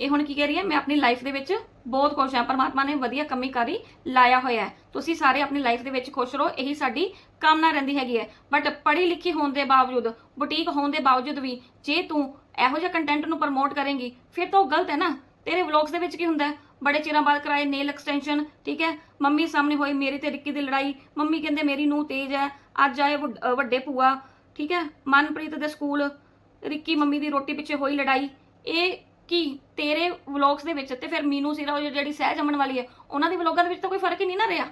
ਇਹ ਹੁਣ ਕੀ ਕਹਿ ਰਹੀ ਹੈ? ਮੈਂ ਆਪਣੀ ਲਾਈਫ ਦੇ ਵਿੱਚ ਬਹੁਤ ਖੁਸ਼ ਹਾਂ। ਪਰਮਾਤਮਾ ਨੇ ਵਧੀਆ ਕੰਮੀ ਕਾਰੀ ਲਾਇਆ ਹੋਇਆ ਹੈ। ਤੁਸੀਂ ਸਾਰੇ ਆਪਣੀ ਲਾਈਫ ਦੇ ਵਿੱਚ ਖੁਸ਼ ਰਹੋ, ਇਹੀ ਸਾਡੀ ਕਾਮਨਾ ਰਹਿੰਦੀ ਹੈਗੀ ਹੈ। ਬਟ ਪੜ੍ਹੀ ਲਿਖੀ ਹੋਣ ਦੇ ਬਾਵਜੂਦ ਬੁਟੀਕ ਹੋਣ ਦੇ ਬਾਵਜੂਦ ਵੀ ਜੇ ਤੂੰ ਇਹੋ ਜਿਹੇ ਕੰਟੈਂਟ ਨੂੰ ਪ੍ਰਮੋਟ ਕਰੇਂਗੀ, ਫਿਰ ਤਾਂ ਉਹ ਗਲਤ ਹੈ ਨਾ। ਤੇਰੇ ਵਲੌਗਸ ਦੇ ਵਿੱਚ ਕੀ ਹੁੰਦਾ ਬੜੇ ਚਿਰਾਂ ਬਾਅਦ ਕਰਾਏ ਨੇਲ ਐਕਸਟੈਂਸ਼ਨ ਠੀਕ ਹੈ? ਮੰਮੀ ਸਾਹਮਣੇ ਹੋਈ ਮੇਰੀ ਤੇ ਰਿੱਕੀ ਦੀ ਲੜਾਈ। ਮੰਮੀ ਕਹਿੰਦੇ ਮੇਰੀ ਨੂੰ ਤੇਜ਼ ਹੈ, ਅੱਜ ਆਏ ਵੱਡੇ ਭੂਆ, ਠੀਕ ਹੈ? ਮਨਪ੍ਰੀਤ ਦੇ ਸਕੂਲ, ਰਿੱਕੀ ਮੰਮੀ ਦੀ ਰੋਟੀ ਪਿੱਛੇ ਹੋਈ ਲੜਾਈ। ਇਹ ਕਿ ਤੇਰੇ ਵਲੌਗਸ ਦੇ ਵਿੱਚ ਤੇ ਫਿਰ ਮੀਨੂ ਸਿਰਾ ਉਹ ਜਿਹੜੀ ਸਹਿ ਜੰਮਣ ਵਾਲੀ ਹੈ, ਉਹਨਾਂ ਦੇ ਵਲੌਗਾਂ ਦੇ ਵਿੱਚ ਤਾਂ ਕੋਈ ਫ਼ਰਕ ਹੀ ਨਹੀਂ ਨਾ ਰਿਹਾ।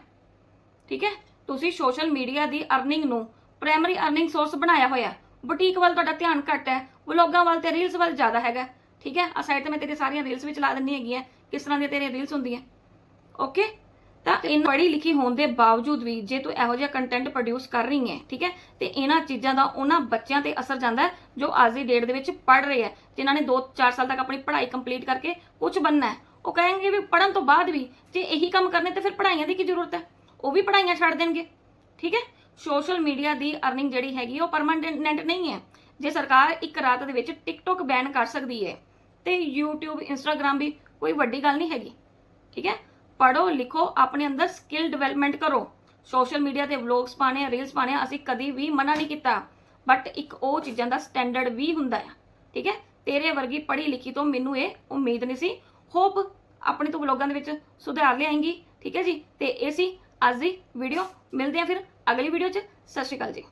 ਠੀਕ ਹੈ? ਤੁਸੀਂ ਸੋਸ਼ਲ ਮੀਡੀਆ ਦੀ ਅਰਨਿੰਗ ਨੂੰ ਪ੍ਰਾਇਮਰੀ ਅਰਨਿੰਗ ਸੋਰਸ ਬਣਾਇਆ ਹੋਇਆ ਬੁਟੀਕ ਵੱਲ ਤੁਹਾਡਾ ਧਿਆਨ ਘੱਟ ਹੈ ਵਲੌਗਾਂ ਵੱਲ ਤੇ ਰੀਲਸ ਵੱਲ ਜ਼ਿਆਦਾ ਹੈਗਾ। ਠੀਕ ਹੈ? ਆ ਸਾਈਡ ਤੇ ਮੈਂ ਤੇਰੇ ਸਾਰੀਆਂ ਰੀਲਸ ਵੀ ਚਲਾ ਦਿੰਨੀ ਹੈਗੀ ਹੈ, ਕਿਸ ਤਰ੍ਹਾਂ ਦੀਆਂ ਤੇਰੀਆਂ ਰੀਲਸ ਹੁੰਦੀਆਂ। ਓਕੇ ਤਾਂ ਇਹ ਪੜ੍ਹੀ ਲਿਖੀ ਹੋਣ ਦੇ ਬਾਵਜੂਦ ਵੀ ਜੇ ਤੂੰ ਇਹੋ ਜਿਹਾ ਕੰਟੈਂਟ ਪ੍ਰੋਡਿਊਸ ਕਰ ਰਹੀ ਹੈ, ਠੀਕ ਹੈ, ਤੇ ਇਹਨਾਂ ਚੀਜ਼ਾਂ ਦਾ ਉਹਨਾਂ ਬੱਚਿਆਂ ਤੇ ਅਸਰ ਜਾਂਦਾ ਹੈ ਜੋ ਅੱਜ ਦੀ ਡੇਟ ਦੇ ਵਿੱਚ ਪੜ੍ਹ ਰਹੇ ਹੈ, ਜਿਨ੍ਹਾਂ ਨੇ 2-4 ਸਾਲ ਤੱਕ ਆਪਣੀ ਪੜ੍ਹਾਈ ਕੰਪਲੀਟ ਕਰਕੇ ਕੁਝ ਬੰਨਣਾ ਹੈ। ਉਹ ਕहेंगे ਵੀ ਪੜਨ ਤੋਂ ਬਾਅਦ ਵੀ ਜੇ ਇਹੀ ਕੰਮ ਕਰਨੇ ਤੇ ਫਿਰ ਪੜ੍ਹਾਈਆਂ ਦੀ ਕੀ ਜ਼ਰੂਰਤ ਹੈ? ਉਹ ਵੀ ਪੜ੍ਹਾਈਆਂ ਛੱਡ ਦੇਣਗੇ, ਠੀਕ ਹੈ? ਸੋਸ਼ਲ ਮੀਡੀਆ ਦੀ ਅਰਨਿੰਗ ਜਿਹੜੀ ਹੈਗੀ ਉਹ ਪਰਮਨੈਂਟ ਨਹੀਂ ਹੈ। ਜੇ ਸਰਕਾਰ ਇੱਕ ਰਾਤ ਦੇ ਵਿੱਚ ਟਿਕਟੋਕ ਬੈਨ ਕਰ ਸਕਦੀ ਹੈ ਤੇ YouTube, Instagram ਵੀ ਕੋਈ ਵੱਡੀ ਗੱਲ ਨਹੀਂ ਹੈਗੀ, ਠੀਕ ਹੈ? ਪੜੋ ਲਿਖੋ, ਆਪਣੇ ਅੰਦਰ ਸਕਿੱਲ ਡਿਵੈਲਪਮੈਂਟ ਕਰੋ। ਸੋਸ਼ਲ ਮੀਡੀਆ ਤੇ ਵਲੌਗਸ ਪਾਣੇ ਰੀਲਸ ਪਾਣੇ ਅਸੀਂ ਕਦੀ ਵੀ ਮਨਾ ਨਹੀਂ ਕੀਤਾ। ਬਟ ਇੱਕ ਉਹ ਚੀਜ਼ਾਂ ਦਾ ਸਟੈਂਡਰਡ ਵੀ ਹੁੰਦਾ ਆ। ਠੀਕ ਹੈ? ਤੇਰੇ ਵਰਗੀ ਪੜ੍ਹੀ ਲਿਖੀ ਤੋਂ ਮੈਨੂੰ ਇਹ ਉਮੀਦ ਨਹੀਂ ਸੀ। ਹੋਪ ਆਪਣੇ ਤੋਂ ਵਲੌਗਾਂ ਦੇ ਵਿੱਚ ਸੁਧਾਰ ਲਿਆਏਂਗੀ। ਠੀਕ ਹੈ ਜੀ? ਤੇ ਇਹ ਸੀ ਅੱਜ ਦੀ ਵੀਡੀਓ ਮਿਲਦੇ ਆ ਫਿਰ ਅਗਲੀ ਵੀਡੀਓ 'ਚ। ਸਤਿ ਸ਼੍ਰੀ ਅਕਾਲ ਜੀ।